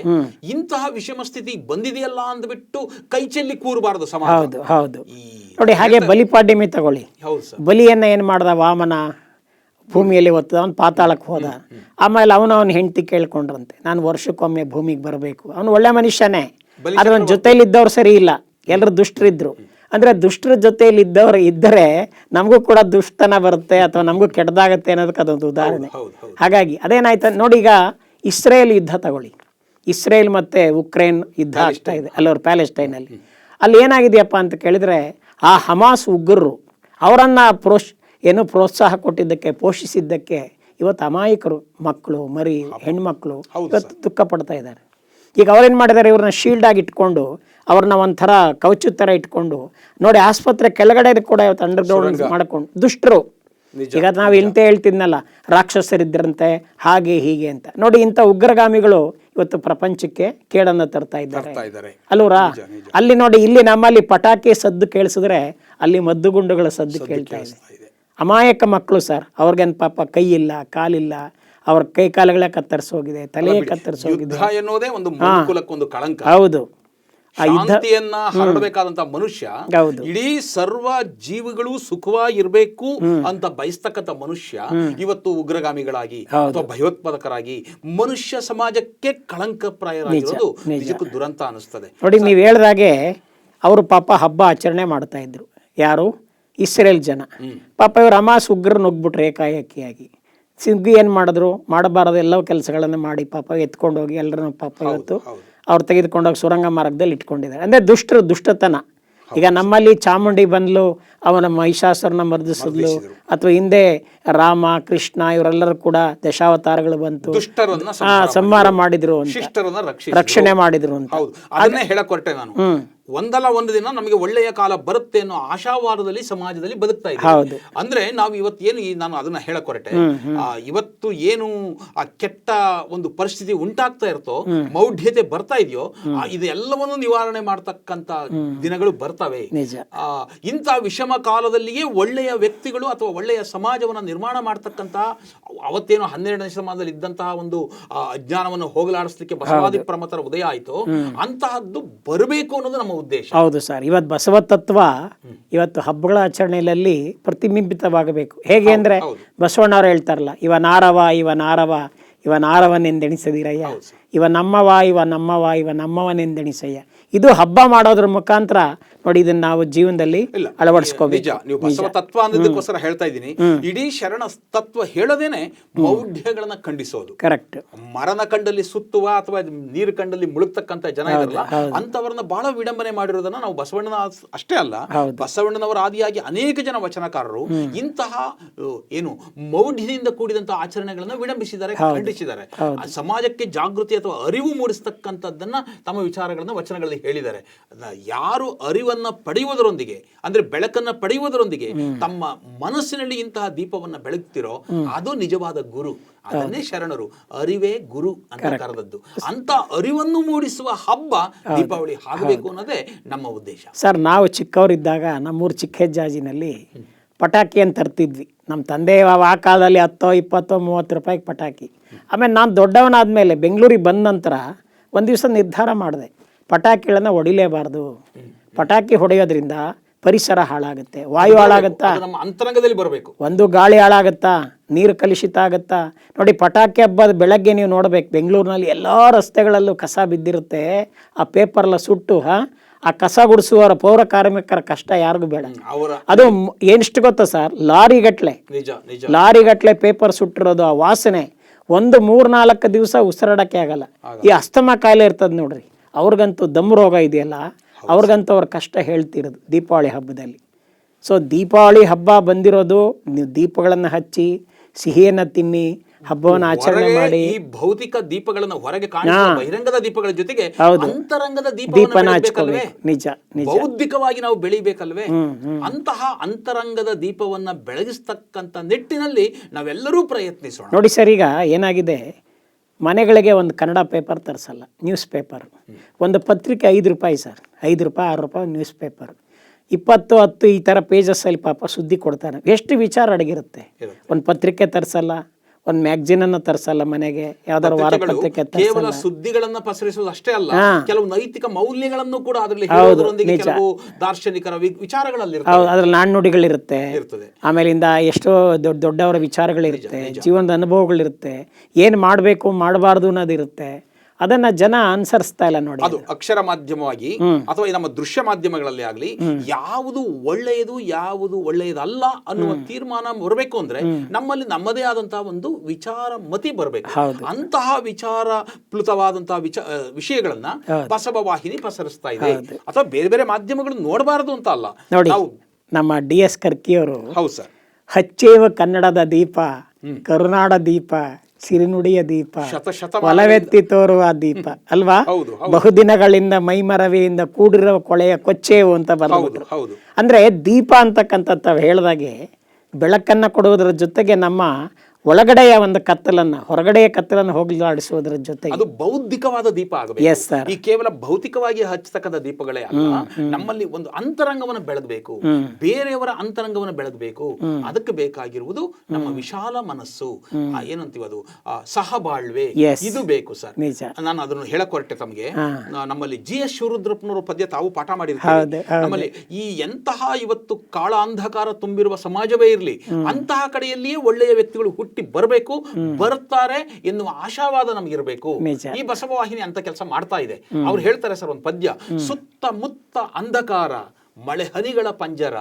ಇಂತಹ ವಿಷಮ ಸ್ಥಿತಿ ಬಂದಿದೆಯಲ್ಲ ಅಂದ್ಬಿಟ್ಟು ಕೈ ಚೆಲ್ಲಿ ಕೂರಬಾರದು ಸಮಾಜ ಹೌದು ಹೌದು. ನೋಡಿ ಹಾಗೆ ಬಲಿಪಾಡ್ಯಮಿ ತಗೊಳ್ಳಿ. ಬಲಿಯನ್ನ ಏನು ಮಾಡ್ದ ವಾಮನ ಭೂಮಿಯಲ್ಲಿ ಒತ್ತದ ಅವನು ಪಾತಾಳಕ್ಕೆ ಹೋದ. ಆಮೇಲೆ ಅವನು ಅವನ ಹೆಂಡತಿ ಕೇಳ್ಕೊಂಡ್ರಂತೆ. ನಾನು ವರ್ಷಕ್ಕೊಮ್ಮೆ ಭೂಮಿಗೆ ಬರಬೇಕು. ಅವನು ಒಳ್ಳೆ ಮನುಷ್ಯನೇ. ಆದ್ರೆ ಅವನ ಜೊತೆಯಲ್ಲಿ ಇದ್ದವ್ರು ಸರಿ ಇಲ್ಲ. ಎಲ್ಲರೂ ದುಷ್ಟರಿದ್ರು. ಅಂದ್ರೆ ದುಷ್ಟರ ಜೊತೆಯಲ್ಲಿ ಇದ್ದವ್ರು ಇದ್ದರೆ ನಮಗೂ ಕೂಡ ದುಷ್ಟತನ ಬರುತ್ತೆ ಅಥವಾ ನಮಗೂ ಕೆಟ್ಟದಾಗತ್ತೆ ಅನ್ನೋದಕ್ಕೆ ಅದೊಂದು ಉದಾಹರಣೆ. ಹಾಗಾಗಿ ಅದೇನಾಯ್ತು ನೋಡಿ ಈಗ ಇಸ್ರೇಲ್ ಯುದ್ಧ ತಗೊಳ್ಳಿ. ಇಸ್ರೇಲ್ ಮತ್ತೆ ಉಕ್ರೇನ್ ಯುದ್ಧ ಆಗ್ತಾ ಇದೆ. ಅಲ್ಲವ್ರ ಪ್ಯಾಲೆಸ್ಟೈನಲ್ಲಿ. ಅಲ್ಲಿ ಏನಾಗಿದೆಯಪ್ಪ ಅಂತ ಕೇಳಿದ್ರೆ ಆ ಹಮಾಸ್ ಉಗ್ರರು ಅವರನ್ನು ಪ್ರೋಶ್ ಏನು ಪ್ರೋತ್ಸಾಹ ಕೊಟ್ಟಿದ್ದಕ್ಕೆ ಪೋಷಿಸಿದ್ದಕ್ಕೆ ಇವತ್ತು ಅಮಾಯಕರು ಮಕ್ಕಳು ಮರಿ ಹೆಣ್ಮಕ್ಳು ಇವತ್ತು ದುಃಖ ಪಡ್ತಾ ಇದ್ದಾರೆ. ಈಗ ಅವ್ರೇನು ಮಾಡಿದ್ದಾರೆ ಇವ್ರನ್ನ ಶೀಲ್ಡ್ ಆಗಿ ಇಟ್ಕೊಂಡು ಅವ್ರನ್ನ ಒಂಥರ ಕೌಚು ಥರ ಇಟ್ಕೊಂಡು ನೋಡಿ ಆಸ್ಪತ್ರೆ ಕೆಳಗಡೆ ಕೂಡ ಇವತ್ತು ಅಂಡರ್ಗ್ರೌಂಡ್ ಮಾಡ್ಕೊಂಡು ದುಷ್ಟರು. ಈಗ ನಾವು ಇಂತ ಹೇಳ್ತಿದ್ನಲ್ಲ ರಾಕ್ಷಸರಿದ್ರಂತೆ ಹಾಗೆ ಹೀಗೆ ಅಂತ. ನೋಡಿ ಇಂಥ ಉಗ್ರಗಾಮಿಗಳು ಇವತ್ತು ಪ್ರಪಂಚಕ್ಕೆ ಕೇಡನ್ನು ತರ್ತಾ ಇದ್ದಾರೆ. ಅಲ್ವರಾ ಅಲ್ಲಿ ನೋಡಿ ಇಲ್ಲಿ ನಮ್ಮಲ್ಲಿ ಪಟಾಕಿ ಸದ್ದು ಕೇಳಿಸಿದ್ರೆ ಅಲ್ಲಿ ಮದ್ದುಗುಂಡುಗಳ ಸದ್ದು ಕೇಳ್ತಾ ಇದೆ. ಅಮಾಯಕ ಮಕ್ಕಳು ಸರ್ ಅವ್ರಿಗೇನು ಪಾಪ ಕೈ ಇಲ್ಲ ಕಾಲಿಲ್ಲ ಅವ್ರ ಕೈ ಕಾಲುಗಳೇ ಕತ್ತರಿಸೋಗಿದೆ ತಲೆಯೇ ಕತ್ತರಿಸೋಗಿದೆ. ಎನ್ನುವುದೇ ಒಂದು ಕಳಂಕ. ಹೌದು. ಶಾಂತಿಯನ್ನ ಹರಡಬೇಕಾದಂತ ಮನುಷ್ಯ ಇಡೀ ಸರ್ವ ಜೀವಿಗಳು ಸುಖವಾಗಿರ್ಬೇಕು ಅಂತ ಬಯಸ್ತಕ್ಕಂಥ ಮನುಷ್ಯ ಇವತ್ತು ಉಗ್ರಗಾಮಿಗಳಾಗಿ ಅಥವಾ ಭಯೋತ್ಪಾದಕರಾಗಿ ಮನುಷ್ಯ ಸಮಾಜಕ್ಕೆ ಕಳಂಕಪ್ರಾಯರಾಗಿರೋದು ನಿಜಕ್ಕೂ ದುರಂತ ಅನಿಸ್ತದೆ ನೋಡಿ ನೀವು ಹೇಳ್ದಾಗೆ ಅವರು ಪಾಪ ಹಬ್ಬ ಆಚರಣೆ ಮಾಡ್ತಾ ಇದ್ರು. ಯಾರು? ಇಸ್ರೇಲ್ ಜನ. ಪಾಪ ಇವ್ರು ಅಮಾಸ್ ಉಗ್ರ ನುಗ್ಬಿಟ್ರು ಏಕಾಏಕಿಯಾಗಿ. ಸಿಗ್ಗಿ ಏನು ಮಾಡಿದ್ರು? ಮಾಡಬಾರದು ಎಲ್ಲವೂ ಕೆಲಸಗಳನ್ನು ಮಾಡಿ ಪಾಪ ಎತ್ಕೊಂಡು ಹೋಗಿ ಎಲ್ಲರನ್ನು ಪಾಪ ಇವತ್ತು ಅವ್ರು ತೆಗೆದುಕೊಂಡೋಗಿ ಸುರಂಗ ಮಾರ್ಗದಲ್ಲಿ ಇಟ್ಕೊಂಡಿದ್ದಾರೆ. ಅಂದರೆ ದುಷ್ಟರು ದುಷ್ಟತನ. ಈಗ ನಮ್ಮಲ್ಲಿ ಚಾಮುಂಡಿ ಬಂದ್ಲು ಅವನ ಮಹಿಷಾಸುರನ ಮರ್ದಿಸಿದ್ಲು ಅಥವಾ ಹಿಂದೆ ರಾಮ ಕೃಷ್ಣ ಇವರೆಲ್ಲರೂ ಕೂಡ ದಶಾವತಾರಗಳು ಬಂತು. ಸಂಹಾರ ಮಾಡಿದ್ರು. ರಕ್ಷಣೆ ಮಾಡಿದ್ರು ಅಂತ. ಅದನ್ನೇ ಹೇಳಕ್ ಹೊರಟೆ ನಾನು. ಒಂದಲ್ಲ ಒಂದು ದಿನ ನಮಗೆ ಒಳ್ಳೆಯ ಕಾಲ ಬರುತ್ತೆ ಅನ್ನೋ ಆಶಾವಾದದಲ್ಲಿ ಸಮಾಜದಲ್ಲಿ ಬದುಕ್ತಾ. ಇದ್ದೀವಿ. ಅಂದ್ರೆ ನಾವು ಇವತ್ತು ಏನು ನಾನು ಅದನ್ನ ಹೇಳಕ್ ಹೊರಟೆ ಇವತ್ತು ಏನು ಆ ಕೆಟ್ಟ ಒಂದು ಪರಿಸ್ಥಿತಿ ಉಂಟಾಗ್ತಾ ಇರ್ತೋ ಮೌಢ್ಯತೆ ಬರ್ತಾ ಇದೆಯೋ ಇದೆಲ್ಲವನ್ನು ನಿವಾರಣೆ ಮಾಡ್ತಕ್ಕಂತ ದಿನಗಳು ಬರ್ತವೆ. ಇಂಥ ವಿಷಮ ಕಾಲದಲ್ಲಿಯೇ ಒಳ್ಳೆಯ ವ್ಯಕ್ತಿಗಳು ಅಥವಾ ಒಳ್ಳೆಯ ಸಮಾಜವನ್ನ ನಿರ್ಮಾಣ ಮಾಡ್ತಕ್ಕಂತಹ ಅವತ್ತೇನು ಹನ್ನೆರಡನೇ ಶತಮಾನದಲ್ಲಿ ಇದ್ದಂತಹ ಒಂದು ಅಜ್ಞಾನವನ್ನು ಹೋಗಲಾಡಿಸ್ಲಿಕ್ಕೆ ಬಸವಾದಿ ಪ್ರಮತರ ಉದಯ ಆಯಿತು ಅಂತಹದ್ದು ಬರಬೇಕು ಅನ್ನೋದು ನಮ್ಮ ಉದ್ದೇಶ. ಹೌದು ಸರ್. ಇವತ್ತು ಬಸವ ತತ್ವ ಇವತ್ತು ಹಬ್ಬಗಳ ಆಚರಣೆಯಲ್ಲಿ ಪ್ರತಿಬಿಂಬಿತವಾಗಬೇಕು. ಹೇಗೆ ಅಂದ್ರೆ ಬಸವಣ್ಣವ್ರು ಹೇಳ್ತಾರಲ್ಲ ಇವ ನಾರವ ಇವ ನಾರವ ಇವ ನಾರವನೆಂದೆಣಿಸದಿರಯ್ಯ. ಇವ ನಮ್ಮವ ಇವ ನಮ್ಮವ ಇವ ನಮ್ಮವನೆಂದೆಣಿಸಯ್ಯ. ಇದು ಹಬ್ಬ ಮಾಡೋದ್ರ ಮುಖಾಂತರ ನೋಡಿ ಇದನ್ನ ನಾವು ಜೀವನದಲ್ಲಿ ಅಳವಡಿಸ್ಕೋಬೇಕು. ನೀವು ಬಸವ ತತ್ವ ಅನ್ನೋದಕ್ಕೋಸ್ಕರ ಹೇಳ್ತಾ ಇದ್ದೀನಿ. ಇಡೀ ಶರಣ ತತ್ವ ಹೇಳೋದೇನೆ ಮೌಢ್ಯಗಳನ್ನ ಖಂಡಿಸೋದು. ಕರೆಕ್ಟ್. ಮರನ ಕಂಡಲ್ಲಿ ಸುತ್ತುವ ಅಥವಾ ನೀರು ಕಂಡಲ್ಲಿ ಮುಳುಗ್ತಕ್ಕಂತ ಜನ ಇರಲ್ಲ ಅಂತವರನ್ನ ಬಹಳ ವಿಡಂಬನೆ ಮಾಡಿರೋದನ್ನ ನಾವು ಬಸವಣ್ಣನ ಅಷ್ಟೇ ಅಲ್ಲ ಬಸವಣ್ಣನವರ ಆದಿಯಾಗಿ ಅನೇಕ ಜನ ವಚನಕಾರರು ಇಂತಹ ಏನು ಮೌಢ್ಯದಿಂದ ಕೂಡಿದಂತಹ ಆಚರಣೆಗಳನ್ನ ವಿಡಂಬಿಸಿದ್ದಾರೆ ಖಂಡಿಸಿದ್ದಾರೆ. ಆ ಸಮಾಜಕ್ಕೆ ಜಾಗೃತಿ ಅಥವಾ ಅರಿವು ಮೂಡಿಸ್ತಕ್ಕಂಥದ್ದನ್ನು ತಮ್ಮ ವಿಚಾರಗಳನ್ನು ವಚನಗಳಲ್ಲಿ ಹೇಳಿದ್ದಾರೆ. ಯಾರು ಅರಿವನ್ನ ಪಡೆಯುವುದರೊಂದಿಗೆ ಅಂದ್ರೆ ಬೆಳಕನ್ನ ಪಡೆಯುವುದರೊಂದಿಗೆ ತಮ್ಮ ಮನಸ್ಸಿನಲ್ಲಿ ಇಂತಹ ದೀಪವನ್ನ ಬೆಳಗ್ತಿರೋ ಅದು ನಿಜವಾದ ಗುರು. ಅದನ್ನೇ ಶರಣರು. ಅರಿವೇ ಗುರು ಅಂತ ಕರೆದದ್ದು. ಅಂತ ಅರಿವನ್ನು ಮೂಡಿಸುವ ಹಬ್ಬ ದೀಪಾವಳಿ ಆಗಬೇಕು ಅನ್ನೋದೇ ನಮ್ಮ ಉದ್ದೇಶ. ಸರ್ ನಾವು ಚಿಕ್ಕವರಿದ್ದಾಗ ನಮ್ಮೂರು ಚಿಕ್ಕಹೆಜ್ಜಾಜಿನಲ್ಲಿ ಪಟಾಕಿ ಅಂತ ತರ್ತಿದ್ವಿ. ನಮ್ಮ ತಂದೆ ಆ ಕಾಲದಲ್ಲಿ ಹತ್ತೋ ಇಪ್ಪತ್ತೋ ಮೂವತ್ತು ರೂಪಾಯಿಗೆ ಪಟಾಕಿ. ಆಮೇಲೆ ನಾನು ದೊಡ್ಡವನಾದ ಮೇಲೆ ಬೆಂಗಳೂರಿಗೆ ಬಂದ ನಂತರ ಒಂದು ದಿವಸ ನಿರ್ಧಾರ ಮಾಡಿದೆ. ಪಟಾಕಿಗಳನ್ನು ಹೊಡಿಲೇಬಾರ್ದು. ಪಟಾಕಿ ಹೊಡೆಯೋದ್ರಿಂದ ಪರಿಸರ ಹಾಳಾಗುತ್ತೆ. ವಾಯು ಹಾಳಾಗುತ್ತಾ? ನಮ್ಮ ಅಂತರಂಗದಲ್ಲಿ ಬರಬೇಕು. ಒಂದು ಗಾಳಿ ಹಾಳಾಗುತ್ತಾ? ನೀರು ಕಲುಷಿತ ಆಗುತ್ತಾ? ನೋಡಿ ಪಟಾಕಿ ಹಬ್ಬದ ಬೆಳಗ್ಗೆ ನೀವು ನೋಡಬೇಕು ಬೆಂಗಳೂರಿನಲ್ಲಿ ಎಲ್ಲ ರಸ್ತೆಗಳಲ್ಲೂ ಕಸ ಬಿದ್ದಿರುತ್ತೆ. ಆ ಪೇಪರ್ಲ ಸುಟ್ಟು ಹಾ? ಆ ಕಸ ಗುಡಿಸುವವರ ಪೌರ ಕಾರ್ಮಿಕರ ಕಷ್ಟ ಯಾರಿಗೂ ಬೇಡ. ಅದು ಏನಿಷ್ಟು ಗೊತ್ತಾ ಸರ್? ಲಾರಿಗಟ್ಲೆ ಲಾರಿಗಟ್ಲೆ ಪೇಪರ್ ಸುಟ್ಟಿರೋದು ಆ ವಾಸನೆ ಒಂದು ಮೂರ್ನಾಲ್ಕು ದಿವಸ ಉಸಿರಾಡಕ್ಕೆ ಆಗಲ್ಲ. ಈ ಅಸ್ತಮ ಕಾಯಿಲೆ ಇರ್ತದೆ ನೋಡ್ರಿ. ಅವ್ರಿಗಂತೂ ದಮ್ ರೋಗ ಇದೆಯಲ್ಲ? ಅವ್ರಿಗಂತೂ ಅವ್ರ ಕಷ್ಟ ಹೇಳ್ತಿರೋದು ದೀಪಾವಳಿ ಹಬ್ಬದಲ್ಲಿ. ಸೊ ದೀಪಾವಳಿ ಹಬ್ಬ ಬಂದಿರೋದು ನೀವು ದೀಪಗಳನ್ನು ಹಚ್ಚಿ ಸಿಹಿಯನ್ನು ತಿನ್ನಿ ಹಬ್ಬವನ್ನು ಆಚರಣೆ ಮಾಡಿ. ಈ ಭೌತಿಕ ದೀಪಗಳನ್ನ ಹೊರಗೆ ಕಾಣಿಸುವ ಬಹಿರಂಗದ ದೀಪಗಳ ಜೊತೆಗೆ. ಅಂತರಂಗದ ದೀಪ ದೀಪವನ್ನ ಹಚ್ಕೋಬೇಕು ನಿಜ ನಿಜ. ಬೌದ್ಧಿಕವಾಗಿ ನಾವು ಬೆಳಿಬೇಕಲ್ವೇ? ಅಂತಹ ಅಂತರಂಗದ ದೀಪವನ್ನ ಬೆಳಗಿಸ್ತಕ್ಕಂಥ ನಿಟ್ಟಿನಲ್ಲಿ ನಾವೆಲ್ಲರೂ ಪ್ರಯತ್ನಿಸೋಣ. ನೋಡಿ ಸರ್ ಈಗ ಏನಾಗಿದೆ? ಮನೆಗಳಿಗೆ ಒಂದು ಕನ್ನಡ ಪೇಪರ್ ತರಿಸಲ್ಲ ನ್ಯೂಸ್ ಪೇಪರ್. ಒಂದು ಪತ್ರಿಕೆ ಐದು ರೂಪಾಯಿ ಸರ್. ಐದು ರೂಪಾಯಿ ಆರು ರೂಪಾಯಿ ನ್ಯೂಸ್ ಪೇಪರ್. ಇಪ್ಪತ್ತು ಹತ್ತು ಈ ಥರ ಪೇಜಸ್ಸಲ್ಲಿ ಪಾಪ ಸುದ್ದಿ ಕೊಡ್ತಾರೆ. ಎಷ್ಟು ವಿಚಾರ ಅಡಗಿರುತ್ತೆ. ಒಂದು ಪತ್ರಿಕೆ ತರಿಸಲ್ಲ ಒಂದು ಅನ್ನ ತರಿಸಲ್ಲ ಮನೆಗೆ ಯಾವ್ದಾದ್ರು ವಾರಪತ್ರಿಕೆ ಕೇವಲ ಸುದ್ದಿಗಳನ್ನ ಪಸರಿಸುವುದು ಅಷ್ಟೇ ಅಲ್ಲ ಕೆಲವು ನೈತಿಕ ಮೌಲ್ಯಗಳನ್ನು ಕೂಡ ಅದರಲ್ಲಿ ಹೇಳೋದ್ರೊಂದಿಗೆ ಕೆಲವು ದಾರ್ಶನಿಕರ ವಿಚಾರಗಳಲ್ಲಿ. ಹೌದು ಅದ್ರಲ್ಲಿ ನಾಣ್ಣುಡಿಗಳಿರುತ್ತೆ. ಇರ್ತದೆ. ಆಮೇಲಿಂದ ಎಷ್ಟೋ ದೊಡ್ಡ ದೊಡ್ಡವರ ವಿಚಾರಗಳಿರುತ್ತೆ ಜೀವನದ ಅನುಭವಗಳಿರುತ್ತೆ ಏನು ಮಾಡಬೇಕು ಮಾಡಬಾರ್ದು ಅನ್ನೋದಿರುತ್ತೆ. ಅದನ್ನ ಜನ ಅನುಸರಿಸ್ತಾ ಇಲ್ಲ ನೋಡಿ ಅದು ಅಕ್ಷರ ಮಾಧ್ಯಮವಾಗಿ ಅಥವಾ ನಮ್ಮ ದೃಶ್ಯ ಮಾಧ್ಯಮಗಳಲ್ಲಿ ಆಗಲಿ ಯಾವುದು ಒಳ್ಳೆಯದು ಯಾವುದು ಒಳ್ಳೆಯದಲ್ಲ ಅನ್ನುವ ತೀರ್ಮಾನ ಬರಬೇಕು ಅಂದ್ರೆ ನಮ್ಮಲ್ಲಿ ನಮ್ಮದೇ ಆದಂತಹ ಒಂದು ವಿಚಾರ ಮತಿ ಬರಬೇಕು. ಅಂತಹ ವಿಚಾರ ಪ್ಲುತವಾದಂತಹ ವಿಷಯಗಳನ್ನ ಬಸವ ವಾಹಿನಿ ಪಸರಿಸ್ತಾ ಇದೆ. ಅಥವಾ ಬೇರೆ ಬೇರೆ ಮಾಧ್ಯಮಗಳು ನೋಡಬಾರದು ಅಂತ ಅಲ್ಲ. ನೋಡಿ ನಮ್ಮ ಡಿ ಎಸ್ ಕರ್ಕಿಯವರು ಹೌದು ಸರ್. ಹಚ್ಚೇವ ಕನ್ನಡದ ದೀಪ ಕರುನಾಡ ದೀಪ ಸಿರಿನುಡಿಯ ದೀಪ. ಒಲವೆತ್ತಿ ತೋರುವ ದೀಪ. ಅಲ್ವಾ? ಹೌದು ಬಹುದಿನಗಳಿಂದ ಮೈಮರವೆಯಿಂದ ಕೂಡಿರುವ ಕೊಳೆಯ ಕೊಚ್ಚೇವು ಅಂತ ಬರಬಹುದು ಹೌದು ಅಂದ್ರೆ ದೀಪ ಅಂತಕ್ಕಂಥ ತಾವು ಹೇಳಿದಾಗೆ ಬೆಳಕನ್ನ ಕೊಡುವುದರ ಜೊತೆಗೆ ನಮ್ಮ ಒಳಗಡೆಯ ಒಂದು ಕತ್ತಲನ್ನ ಹೊರಗಡೆಯ ಕತ್ತಲನ್ನು ಹೋಗಲಾಡಿಸುವುದರ ಜೊತೆ ಅದು ಬೌದ್ಧಿಕವಾದ ದೀಪ ಆಗಬೇಕು. ಎಸ್ ಸರ್ ಈ ಕೇವಲ ಭೌತಿಕವಾಗಿ ಹಚ್ಚತಕ್ಕಂಥ ದೀಪಗಳೇ ಅಲ್ಲ ನಮ್ಮಲ್ಲಿ ಒಂದು ಅಂತರಂಗವನ್ನು ಬೆಳಗಬೇಕು ಬೇರೆಯವರ ಅಂತರಂಗವನ್ನು ಬೆಳಗಬೇಕು ಅದಕ್ಕೆ ಬೇಕಾಗಿರುವುದು ನಮ್ಮ ವಿಶಾಲ ಮನಸ್ಸು. ಏನಂತೀವಿ ಅದು? ಸಹಬಾಳ್ವೆ. ಇದು ಬೇಕು ಸರ್ ನಾನು ಅದನ್ನು ಹೇಳಕ್ ಹೊರಟೆ ತಮಗೆ. ನಮ್ಮಲ್ಲಿ ಜಿ ಎಸ್ ಶಿವರುದ್ರಪ್ಪನವರು ಪದ್ಯ ತಾವು ಪಾಠ ಮಾಡಿರ್ತಾರೆ. ನಮ್ಮಲ್ಲಿ ಈ ಎಂತಹ ಇವತ್ತು ಕಾಳ ಅಂಧಕಾರ ತುಂಬಿರುವ ಸಮಾಜವೇ ಇರಲಿ ಅಂತಹ ಕಡೆಯಲ್ಲಿಯೇ ಒಳ್ಳೆಯ ವ್ಯಕ್ತಿಗಳು ಹುಟ್ಟಿ ಬರಬೇಕು ಬರ್ತಾರೆ ಎನ್ನುವ ಆಶಾವಾದ ನಮಗಿರಬೇಕು. ಈ ಬಸವವಾಹಿನಿ ಅಂತ ಕೆಲಸ ಮಾಡ್ತಾ ಇದೆ. ಅವ್ರು ಹೇಳ್ತಾರೆ ಸರ್ ಒಂದು ಪದ್ಯ ಸುತ್ತಮುತ್ತ ಅಂಧಕಾರ ಮಳೆ ಹನಿಗಳ ಪಂಜರ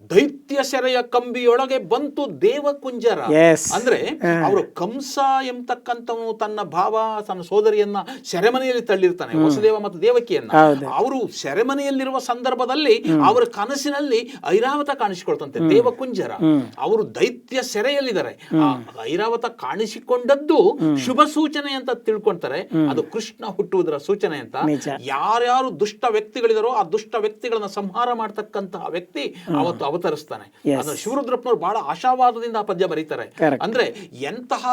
ದೈತ್ಯ ಸೆರೆಯ ಕಂಬಿಯೊಳಗೆ ಬಂತು ದೇವಕುಂಜರ. ಅಂದ್ರೆ ಅವರು ಕಂಸ ಎಂಬತಕ್ಕಂಥವನು ತನ್ನ ಭಾವ ತನ್ನ ಸೋದರಿಯನ್ನ ಸೆರೆಮನೆಯಲ್ಲಿ ತಳ್ಳಿರ್ತಾನೆ ವಸುದೇವ ಮತ್ತು ದೇವಕಿಯನ್ನ. ಅವರು ಸೆರೆಮನೆಯಲ್ಲಿರುವ ಸಂದರ್ಭದಲ್ಲಿ ಅವರ ಕನಸಿನಲ್ಲಿ ಐರಾವತ ಕಾಣಿಸಿಕೊಳ್ತಂತೆ ದೇವಕುಂಜರ. ಅವರು ದೈತ್ಯ ಸೆರೆಯಲ್ಲಿದ್ದಾರೆ. ಐರಾವತ ಕಾಣಿಸಿಕೊಂಡದ್ದು ಶುಭ ಸೂಚನೆ ಅಂತ ತಿಳ್ಕೊಂತಾರೆ. ಅದು ಕೃಷ್ಣ ಹುಟ್ಟುವುದರ ಸೂಚನೆ ಅಂತ. ಯಾರ್ಯಾರು ದುಷ್ಟ ವ್ಯಕ್ತಿಗಳಿದಾರೋ ಆ ದುಷ್ಟ ವ್ಯಕ್ತಿಗಳನ್ನ ಸಂಹಾರ ಮಾಡ್ತಕ್ಕಂತಹ ವ್ಯಕ್ತಿ ಅವತ್ತು ಅವತರಿಸ್ತಾನೆ. ಅದು ಅದನ್ನ ಶಿವರುದ್ರಪ್ಪನವರು ಬಹಳ ಆಶಾವಾದದಿಂದ ಆ ಪದ್ಯ ಬರೀತಾರೆ. ಅಂದ್ರೆ ಎಂತಹ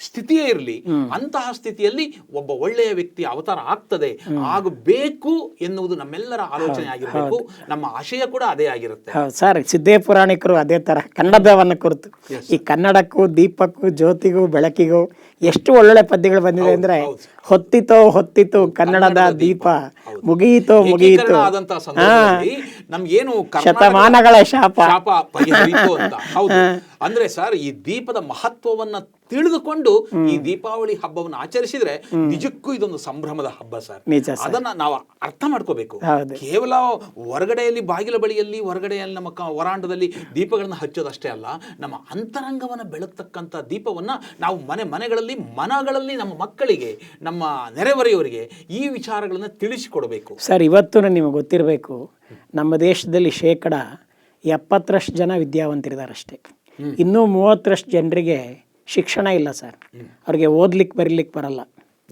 ಸ್ಥಿತಿಯೇ ಇರಲಿ ಅಂತಹ ಸ್ಥಿತಿಯಲ್ಲಿ ಒಬ್ಬ ಒಳ್ಳೆಯ ವ್ಯಕ್ತಿ ಅವತಾರ ಆಗ್ತದೆ. ಆಗಬೇಕು ಎನ್ನುವುದು ನಮ್ಮೆಲ್ಲರ ಆಲೋಚನೆ ಆಗಿರಬೇಕು. ನಮ್ಮ ಆಶಯ ಕೂಡ ಅದೇ ಆಗಿರುತ್ತೆ. ಸರ್ ಸಿದ್ದೇ ಪುರಾಣಿಕರು ಅದೇ ತರ ಕನ್ನಡವನ್ನು ಕುರಿತು. ಈ ಕನ್ನಡಕ್ಕೂ ದೀಪಕ್ಕೂ ಜ್ಯೋತಿಗೂ ಬೆಳಕಿಗೂ ಎಷ್ಟು ಒಳ್ಳೊಳ್ಳೆ ಪದ್ಯಗಳು ಬಂದಿದೆ ಅಂದ್ರೆ ಹೊತ್ತಿತೋ ಹೊತ್ತಿತು ಕನ್ನಡದ ದೀಪ. ಮುಗಿಯಿತೋ ಮುಗಿಯಿತು. ನಮ್ಗೇನು ಶತಮಾನಗಳ ಶಾಪ. ಶಾಪ ಬಗೆಹರಿತು ಅಂತ. ಹೌದು. ಅಂದ್ರೆ ಸರ್ ಈ ದೀಪದ ಮಹತ್ವವನ್ನ ತಿಳಿದುಕೊಂಡು ಈ ದೀಪಾವಳಿ ಹಬ್ಬವನ್ನು ಆಚರಿಸಿದ್ರೆ ನಿಜಕ್ಕೂ ಇದೊಂದು ಸಂಭ್ರಮದ ಹಬ್ಬ ಸರ್. ಅದನ್ನ ನಾವು ಅರ್ಥ ಮಾಡ್ಕೋಬೇಕು. ಕೇವಲ ಹೊರಗಡೆಯಲ್ಲಿ ಬಾಗಿಲ ಬಳಿಯಲ್ಲಿ ಹೊರಗಡೆಯಲ್ಲಿ ನಮ್ಮ ವರಾಂಡದಲ್ಲಿ ದೀಪಗಳನ್ನ ಹಚ್ಚೋದಷ್ಟೇ ಅಲ್ಲ ನಮ್ಮ ಅಂತರಂಗವನ್ನ ಬೆಳಗ್ತಕ್ಕಂಥ ದೀಪವನ್ನ ನಾವು ಮನೆ ಮನೆಗಳಲ್ಲಿ ಮನಗಳಲ್ಲಿ ನಮ್ಮ ಮಕ್ಕಳಿಗೆ ನಮ್ಮ ನೆರೆಹೊರೆಯವರಿಗೆ ಈ ವಿಚಾರಗಳನ್ನು ತಿಳಿಸಿಕೊಡಬೇಕು. ಸರ್ ಇವತ್ತು ನಿಮಗೆ ಗೊತ್ತಿರಬೇಕು ನಮ್ಮ ದೇಶದಲ್ಲಿ ಶೇಕಡ ಎಪ್ಪತ್ತರಷ್ಟು ಜನ ವಿದ್ಯಾವಂತರಿದ್ದಾರೆ ಅಷ್ಟೇ ಇನ್ನೂ ಮೂವತ್ತರಷ್ಟು ಜನರಿಗೆ ಶಿಕ್ಷಣ ಇಲ್ಲ ಸರ್. ಅವ್ರಿಗೆ ಓದ್ಲಿಕ್ಕೆ ಬರೀಲಿಕ್ಕೆ ಬರಲ್ಲ.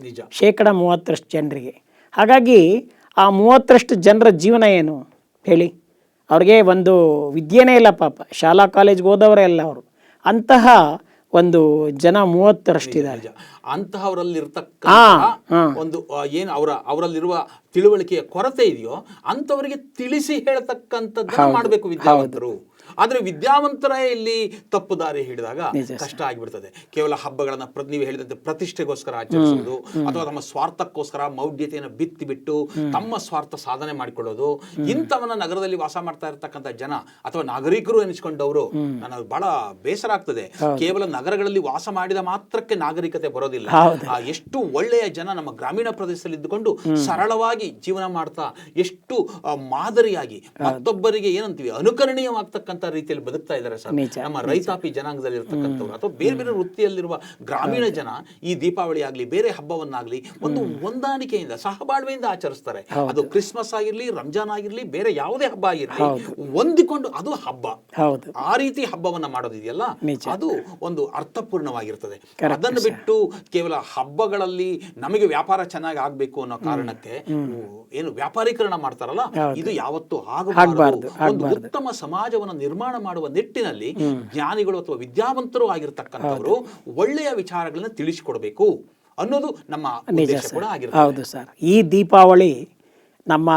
ನಿಜ. ಶೇಕಡ ಮೂವತ್ತರಷ್ಟು ಜನರಿಗೆ. ಹಾಗಾಗಿ ಆ ಮೂವತ್ತರಷ್ಟು ಜನರ ಜೀವನ ಏನು? ಹೇಳಿ. ಅವ್ರಿಗೆ ಒಂದು ವಿದ್ಯೆನೇ ಇಲ್ಲ ಪಾಪ. ಶಾಲಾ ಕಾಲೇಜ್ಗೆ ಹೋದವರೇ ಅಲ್ಲ ಅವರು. ಅಂತಹ ಒಂದು ಜನ ಮೂವತ್ತರಷ್ಟಿದ್ದಾರೆ. ಅಂತಹವರಲ್ಲಿರ್ತಕ್ಕ ಒಂದು ಏನು ಅವರ ಅವರಲ್ಲಿರುವ ತಿಳುವಳಿಕೆಯ ಕೊರತೆ ಇದೆಯೋ ಅಂತವರಿಗೆ ತಿಳಿಸಿ ಹೇಳ್ತಕ್ಕಂಥದ್ದನ್ನ ಮಾಡಬೇಕು ವಿದ್ಯಾವಂತರು. ಆದ್ರೆ ವಿದ್ಯಾವಂತರ ಇಲ್ಲಿ ತಪ್ಪು ದಾರಿ ಹಿಡಿದಾಗ ಕಷ್ಟ ಆಗಿಬಿಡ್ತದೆ. ಕೇವಲ ಹಬ್ಬಗಳನ್ನು ನೀವು ಹೇಳಿದಂತೆ ಪ್ರತಿಷ್ಠೆಗೋಸ್ಕರ ಆಚರಿಸುವುದು ಅಥವಾ ತಮ್ಮ ಸ್ವಾರ್ಥಕ್ಕೋಸ್ಕರ ಮೌಢ್ಯತೆಯನ್ನು ಬಿತ್ತಿ ಬಿಟ್ಟು ತಮ್ಮ ಸ್ವಾರ್ಥ ಸಾಧನೆ ಮಾಡಿಕೊಳ್ಳೋದು. ಇಂಥವನ್ನ ನಗರದಲ್ಲಿ ವಾಸ ಮಾಡ್ತಾ ಇರತಕ್ಕಂಥ ಜನ ಅಥವಾ ನಾಗರಿಕರು ಎನಿಸ್ಕೊಂಡವರು ನನಗೆ ಬಹಳ ಬೇಸರ ಆಗ್ತದೆ. ಕೇವಲ ನಗರಗಳಲ್ಲಿ ವಾಸ ಮಾಡಿದ ಮಾತ್ರಕ್ಕೆ ನಾಗರಿಕತೆ ಬರೋದಿಲ್ಲ. ಆ, ಎಷ್ಟು ಒಳ್ಳೆಯ ಜನ ನಮ್ಮ ಗ್ರಾಮೀಣ ಪ್ರದೇಶದಲ್ಲಿ ಇದ್ದುಕೊಂಡು ಸರಳವಾಗಿ ಜೀವನ ಮಾಡ್ತಾ ಎಷ್ಟು ಮಾದರಿಯಾಗಿ ಮತ್ತೊಬ್ಬರಿಗೆ ಏನಂತೀವಿ? ಅನುಕರಣೀಯವಾಗ್ತಕ್ಕಂಥ ರೀತಿಯಲ್ಲಿ ಬದುಕ್ತಾ ಇದ್ದಾರೆ ಸರ್. ನಮ್ಮ ರೈತಾಪಿ ಜನಾಂಗದಲ್ಲಿ ಇರ್ತಕ್ಕಂಥವ್ರು ಅಥವಾ ಬೇರೆ ಬೇರೆ ವೃತ್ತಿಯಲ್ಲಿರುವ ಗ್ರಾಮೀಣ ಜನ ಈ ದೀಪಾವಳಿ ಆಗಲಿ ಬೇರೆ ಹಬ್ಬವನ್ನಾಗಲಿ ಒಂದು ಹೊಂದಾಣಿಕೆಯಿಂದ ಸಹಬಾಳ್ವೆಯಿಂದ ಆಚರಿಸ್ತಾರೆ. ಅದು ಕ್ರಿಸ್ಮಸ್ ಆಗಿರ್ಲಿ ರಂಜಾನ್ ಆಗಿರ್ಲಿ ಬೇರೆ ಯಾವುದೇ ಹಬ್ಬ ಆಗಿರ್ಲಿ ಹೊಂದಿಕೊಂಡು ಅದು ಹಬ್ಬ. ಆ ರೀತಿ ಹಬ್ಬವನ್ನ ಮಾಡೋದಿದೆಯಲ್ಲ? ಅದು ಒಂದು ಅರ್ಥಪೂರ್ಣವಾಗಿರ್ತದೆ. ಅದನ್ನು ಬಿಟ್ಟು ಕೇವಲ ಹಬ್ಬಗಳಲ್ಲಿ ನಮಗೆ ವ್ಯಾಪಾರ ಚೆನ್ನಾಗಿ ಆಗ್ಬೇಕು ಅನ್ನೋ ಕಾರಣಕ್ಕೆ ಏನು ವ್ಯಾಪಾರೀಕರಣ ಮಾಡ್ತಾರಲ್ಲ? ಇದು ಯಾವತ್ತೂ ಆಗಬಾರದು. ಒಂದು ಉತ್ತಮ ಸಮಾಜವನ್ನು ನಿರ್ಮಾಣ ಮಾಡುವ ನಿಟ್ಟಿನಲ್ಲಿ ಜ್ಞಾನಿಗಳು ಅಥವಾ ವಿದ್ಯಾವಂತರು ಆಗಿರ್ತಕ್ಕಂಥವರು ಒಳ್ಳೆಯ ವಿಚಾರಗಳನ್ನ ತಿಳಿಸಿಕೊಡಬೇಕು ಅನ್ನೋದು ನಮ್ಮ ಕೂಡ ಹೌದು ಸರ್. ಈ ದೀಪಾವಳಿ ನಮ್ಮ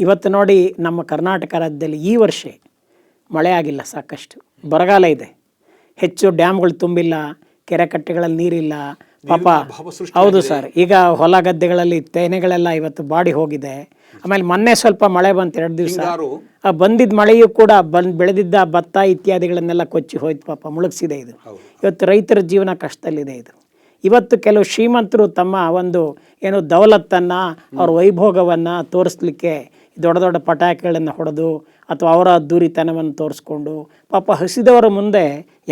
ಇವತ್ತು ನೋಡಿ ನಮ್ಮ ಕರ್ನಾಟಕ ರಾಜ್ಯದಲ್ಲಿ ಈ ವರ್ಷ ಮಳೆ ಆಗಿಲ್ಲ ಸಾಕಷ್ಟು. ಬರಗಾಲ ಇದೆ. ಹೆಚ್ಚು ಡ್ಯಾಮ್ಗಳು ತುಂಬಿಲ್ಲ ಕೆರೆ ಕಟ್ಟೆಗಳಲ್ಲಿ ನೀರಿಲ್ಲ ಪಾಪ ಹೌದು ಸರ್. ಈಗ ಹೊಲ ಗದ್ದೆಗಳಲ್ಲಿ ತೆನೆಗಳೆಲ್ಲ ಇವತ್ತು ಬಾಡಿ ಹೋಗಿದೆ. ಆಮೇಲೆ ಮೊನ್ನೆ ಸ್ವಲ್ಪ ಮಳೆ ಬಂತು ಎರಡು ದಿವಸ. ಆ ಬಂದಿದ್ದ ಮಳೆಯೂ ಕೂಡ ಬಂದ್ ಬೆಳೆದಿದ್ದ ಭತ್ತ ಇತ್ಯಾದಿಗಳನ್ನೆಲ್ಲ ಕೊಚ್ಚಿ ಹೋಯ್ತು ಪಾಪ ಮುಳುಗಿಸಿದೆ ಇದು. ಇವತ್ತು ರೈತರ ಜೀವನ ಕಷ್ಟದಲ್ಲಿದೆ ಇದು. ಇವತ್ತು ಕೆಲವು ಶ್ರೀಮಂತರು ತಮ್ಮ ಒಂದು ಏನು ದೌಲತ್ತನ್ನು ಅವ್ರ ವೈಭೋಗವನ್ನು ತೋರಿಸ್ಲಿಕ್ಕೆ ದೊಡ್ಡ ದೊಡ್ಡ ಪಟಾಕಿಗಳನ್ನು ಹೊಡೆದು ಅಥವಾ ಅವರ ಅದ್ದೂರಿತನವನ್ನು ತೋರಿಸ್ಕೊಂಡು ಪಾಪ ಹಸಿದವರ ಮುಂದೆ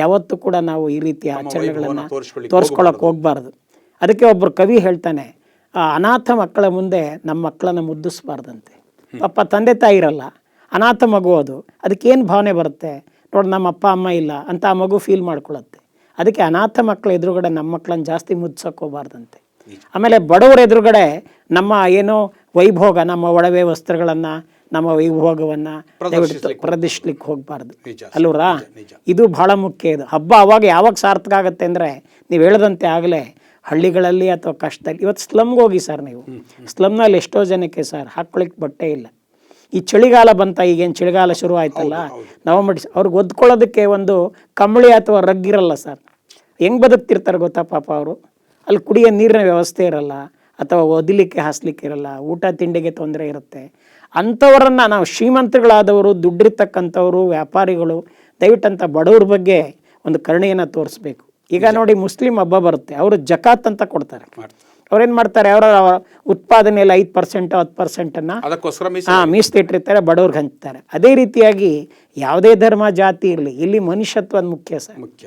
ಯಾವತ್ತೂ ಕೂಡ ನಾವು ಈ ರೀತಿಯ ಆಚರಣೆಗಳನ್ನು ತೋರಿಸ್ಕೊಳ್ಳೋಕೆ ತೋರಿಸ್ಕೊಳಕ್ಕೆ ಹೋಗ್ಬಾರ್ದು. ಅದಕ್ಕೆ ಒಬ್ಬರು ಕವಿ ಹೇಳ್ತಾನೆ ಆ ಅನಾಥ ಮಕ್ಕಳ ಮುಂದೆ ನಮ್ಮ ಮಕ್ಕಳನ್ನು ಮುದ್ದಿಸ್ಬಾರ್ದಂತೆ. ಪಾಪ ತಂದೆ ತಾಯಿ ಇರಲ್ಲ ಅನಾಥ ಮಗು ಅದು ಅದಕ್ಕೇನು ಭಾವನೆ ಬರುತ್ತೆ? ನೋಡಿ ನಮ್ಮ ಅಪ್ಪ ಅಮ್ಮ ಇಲ್ಲ ಅಂತ ಆ ಮಗು ಫೀಲ್ ಮಾಡ್ಕೊಳತ್ತೆ ಅದಕ್ಕೆ ಅನಾಥ ಮಕ್ಕಳ ಎದುರುಗಡೆ ನಮ್ಮ ಮಕ್ಕಳನ್ನು ಜಾಸ್ತಿ ಮುದ್ಸಕ್ಕೆ ಹೋಗ್ಬಾರ್ದಂತೆ. ಆಮೇಲೆ ಬಡವರ ಎದುರುಗಡೆ ನಮ್ಮ ಏನೋ ವೈಭೋಗ ನಮ್ಮ ಒಡವೆ ವಸ್ತ್ರಗಳನ್ನು ನಮ್ಮ ವೈಭೋಗವನ್ನು ದಯವಿಟ್ಟು ಪ್ರದರ್ಶಿಸ್ಲಿಕ್ಕೆ ಹೋಗಬಾರ್ದು. ಅಲ್ವರಾ? ಇದು ಬಹಳ ಮುಖ್ಯ ಇದು. ಹಬ್ಬ ಅವಾಗ ಯಾವಾಗ ಸಾರ್ಥಕ ಆಗುತ್ತೆ ಅಂದರೆ ನೀವು ಹೇಳದಂತೆ ಆಗಲೇ ಹಳ್ಳಿಗಳಲ್ಲಿ ಅಥವಾ ಕಷ್ಟದಲ್ಲಿ ಇವತ್ತು ಸ್ಲಮ್ಗೆ ಹೋಗಿ ಸರ್ ನೀವು. ಸ್ಲಮ್ನಲ್ಲಿ ಎಷ್ಟೋ ಜನಕ್ಕೆ ಸರ್ ಹಾಕ್ಕೊಳ್ಳಿಕ್ಕೆ ಬಟ್ಟೆ ಇಲ್ಲ. ಈ ಚಳಿಗಾಲ ಬಂತ ಈಗೇನು ಚಳಿಗಾಲ ಶುರು ಆಯ್ತಲ್ಲ ನವಂಬರ್ ಅವ್ರಿಗೆ ಒದ್ಕೊಳ್ಳೋದಕ್ಕೆ ಒಂದು ಕಂಬಳಿ ಅಥವಾ ರಗ್ಗಿರಲ್ಲ ಸರ್ ಹೆಂಗೆ ಬದುಕ್ತಿರ್ತಾರೆ ಗೊತ್ತಾ ಪಾಪ ಅವರು? ಅಲ್ಲಿ ಕುಡಿಯೋ ನೀರಿನ ವ್ಯವಸ್ಥೆ ಇರಲ್ಲ ಅಥವಾ ಒದಿಲಿಕ್ಕೆ ಹಾಸ್ಲಿಕ್ಕೆ ಇರಲ್ಲ. ಊಟ ತಿಂಡಿಗೆ ತೊಂದರೆ ಇರುತ್ತೆ. ಅಂಥವರನ್ನು ನಾವು ಶ್ರೀಮಂತರುಗಳಾದವರು ದುಡ್ಡಿರ್ತಕ್ಕಂಥವರು ವ್ಯಾಪಾರಿಗಳು ದಯವಿಟ್ಟಂಥ ಬಡವ್ರ ಬಗ್ಗೆ ಒಂದು ಕರುಣೆಯನ್ನು ತೋರಿಸ್ಬೇಕು. ಈಗ ನೋಡಿ ಮುಸ್ಲಿಂ ಹಬ್ಬ ಬರುತ್ತೆ. ಅವರು ಜಕಾತ್ ಅಂತ ಕೊಡ್ತಾರೆ. ಅವ್ರೇನು ಮಾಡ್ತಾರೆ? ಅವರ ಉತ್ಪಾದನೆಯಲ್ಲಿ ಐದು ಪರ್ಸೆಂಟ್ ಹತ್ತು ಪರ್ಸೆಂಟನ್ನು ಹಾಂ ಮೀಸಲಿಟ್ಟಿರ್ತಾರೆ ಬಡವ್ರಿಗೆ ಹಂಚ್ತಾರೆ. ಅದೇ ರೀತಿಯಾಗಿ ಯಾವುದೇ ಧರ್ಮ ಜಾತಿ ಇರಲಿ ಇಲ್ಲಿ ಮನುಷ್ಯತ್ವ ಮುಖ್ಯ ಸರ್. ಮುಖ್ಯ.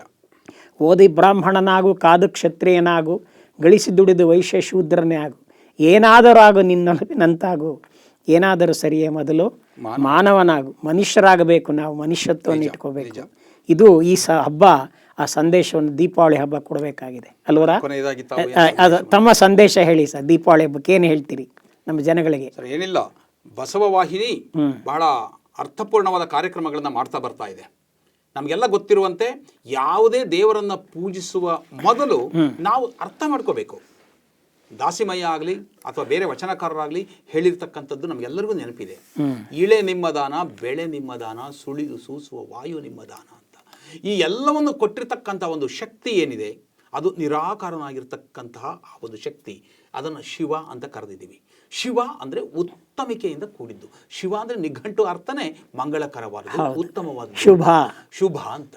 ಓದಿ ಬ್ರಾಹ್ಮಣನಾಗು ಕಾದು ಕ್ಷತ್ರಿಯನಾಗು ಗಳಿಸಿ ದುಡಿದು ವೈಶ್ಯ ಶೂದ್ರನೇ ಆಗು. ಏನಾದರೂ ಆಗು ನಿನ್ನಂತಾಗು ಏನಾದರೂ ಸರಿಯೇ ಮೊದಲು. ಮಾನವನಾಗು. ಮನುಷ್ಯರಾಗಬೇಕು ನಾವು ಮನುಷ್ಯತ್ವವನ್ನು ಇಟ್ಕೋಬೇಕು ಇದು ಈ ಸ ಹಬ್ಬ ಆ ಸಂದೇಶವನ್ನು ದೀಪಾವಳಿ ಹಬ್ಬ ಕೊಡಬೇಕಾಗಿದೆ. ಅಲ್ವರ? ತಮ್ಮ ಸಂದೇಶ ಹೇಳಿ ಸರ್ ದೀಪಾವಳಿ ಹಬ್ಬಕ್ಕೆ ಏನು ಹೇಳ್ತೀರಿ ನಮ್ಮ ಜನಗಳಿಗೆ? ಏನಿಲ್ಲ. ಬಸವ ವಾಹಿನಿ ಬಹಳ ಅರ್ಥಪೂರ್ಣವಾದ ಕಾರ್ಯಕ್ರಮಗಳನ್ನ ಮಾಡ್ತಾ ಬರ್ತಾ ಇದೆ. ನಮಗೆಲ್ಲ ಗೊತ್ತಿರುವಂತೆ ಯಾವುದೇ ದೇವರನ್ನ ಪೂಜಿಸುವ ಮೊದಲು ನಾವು ಅರ್ಥ ಮಾಡ್ಕೋಬೇಕು. ದಾಸಿಮಯ್ಯ ಆಗಲಿ ಅಥವಾ ಬೇರೆ ವಚನಕಾರರಾಗಲಿ ಹೇಳಿರ್ತಕ್ಕಂಥದ್ದು ನಮಗೆಲ್ಲರಿಗೂ ನೆನಪಿದೆ. ಇಳೆ ನಿಮ್ಮ ದಾನ ಬೆಳೆ ನಿಮ್ಮ ದಾನ ಸುಳಿದು ಸೂಸುವ ವಾಯು ನಿಮ್ಮ ದಾನ ಅಂತ. ಈ ಎಲ್ಲವನ್ನು ಕೊಟ್ಟಿರ್ತಕ್ಕಂಥ ಒಂದು ಶಕ್ತಿ ಏನಿದೆ ಅದು ನಿರಾಕಾರನಾಗಿರ್ತಕ್ಕಂತಹ ಆ ಒಂದು ಶಕ್ತಿ ಅದನ್ನು ಶಿವ ಅಂತ ಕರೆದಿದ್ದೀವಿ. ಶಿವ ಅಂದ್ರೆ ಉತ್ತಮಿಕೆಯಿಂದ ಕೂಡಿದ್ದು. ಶಿವ ಅಂದ್ರೆ ನಿಘಂಟು ಅರ್ಥನೇ ಮಂಗಳಕರವಾದ ಉತ್ತಮವಾದ ಶುಭ. ಶುಭ ಅಂತ.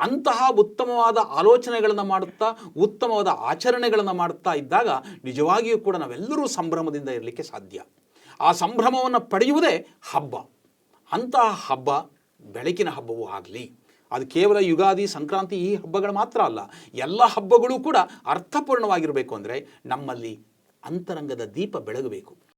ಅಂತಹ ಉತ್ತಮವಾದ ಆಲೋಚನೆಗಳನ್ನು ಮಾಡುತ್ತಾ ಉತ್ತಮವಾದ ಆಚರಣೆಗಳನ್ನು ಮಾಡುತ್ತಾ ಇದ್ದಾಗ ನಿಜವಾಗಿಯೂ ಕೂಡ ನಾವೆಲ್ಲರೂ ಸಂಭ್ರಮದಿಂದ ಇರಲಿಕ್ಕೆ ಸಾಧ್ಯ. ಆ ಸಂಭ್ರಮವನ್ನು ಪಡೆಯುವುದೇ ಹಬ್ಬ. ಅಂತಹ ಹಬ್ಬ ಬೆಳಕಿನ ಹಬ್ಬವೂ ಆಗಲಿ. ಅದು ಕೇವಲ ಯುಗಾದಿ ಸಂಕ್ರಾಂತಿ ಈ ಹಬ್ಬಗಳು ಮಾತ್ರ ಅಲ್ಲ. ಎಲ್ಲ ಹಬ್ಬಗಳು ಕೂಡ ಅರ್ಥಪೂರ್ಣವಾಗಿರಬೇಕು ಅಂದರೆ ನಮ್ಮಲ್ಲಿ ಅಂತರಂಗದ ದೀಪ ಬೆಳಗಬೇಕು.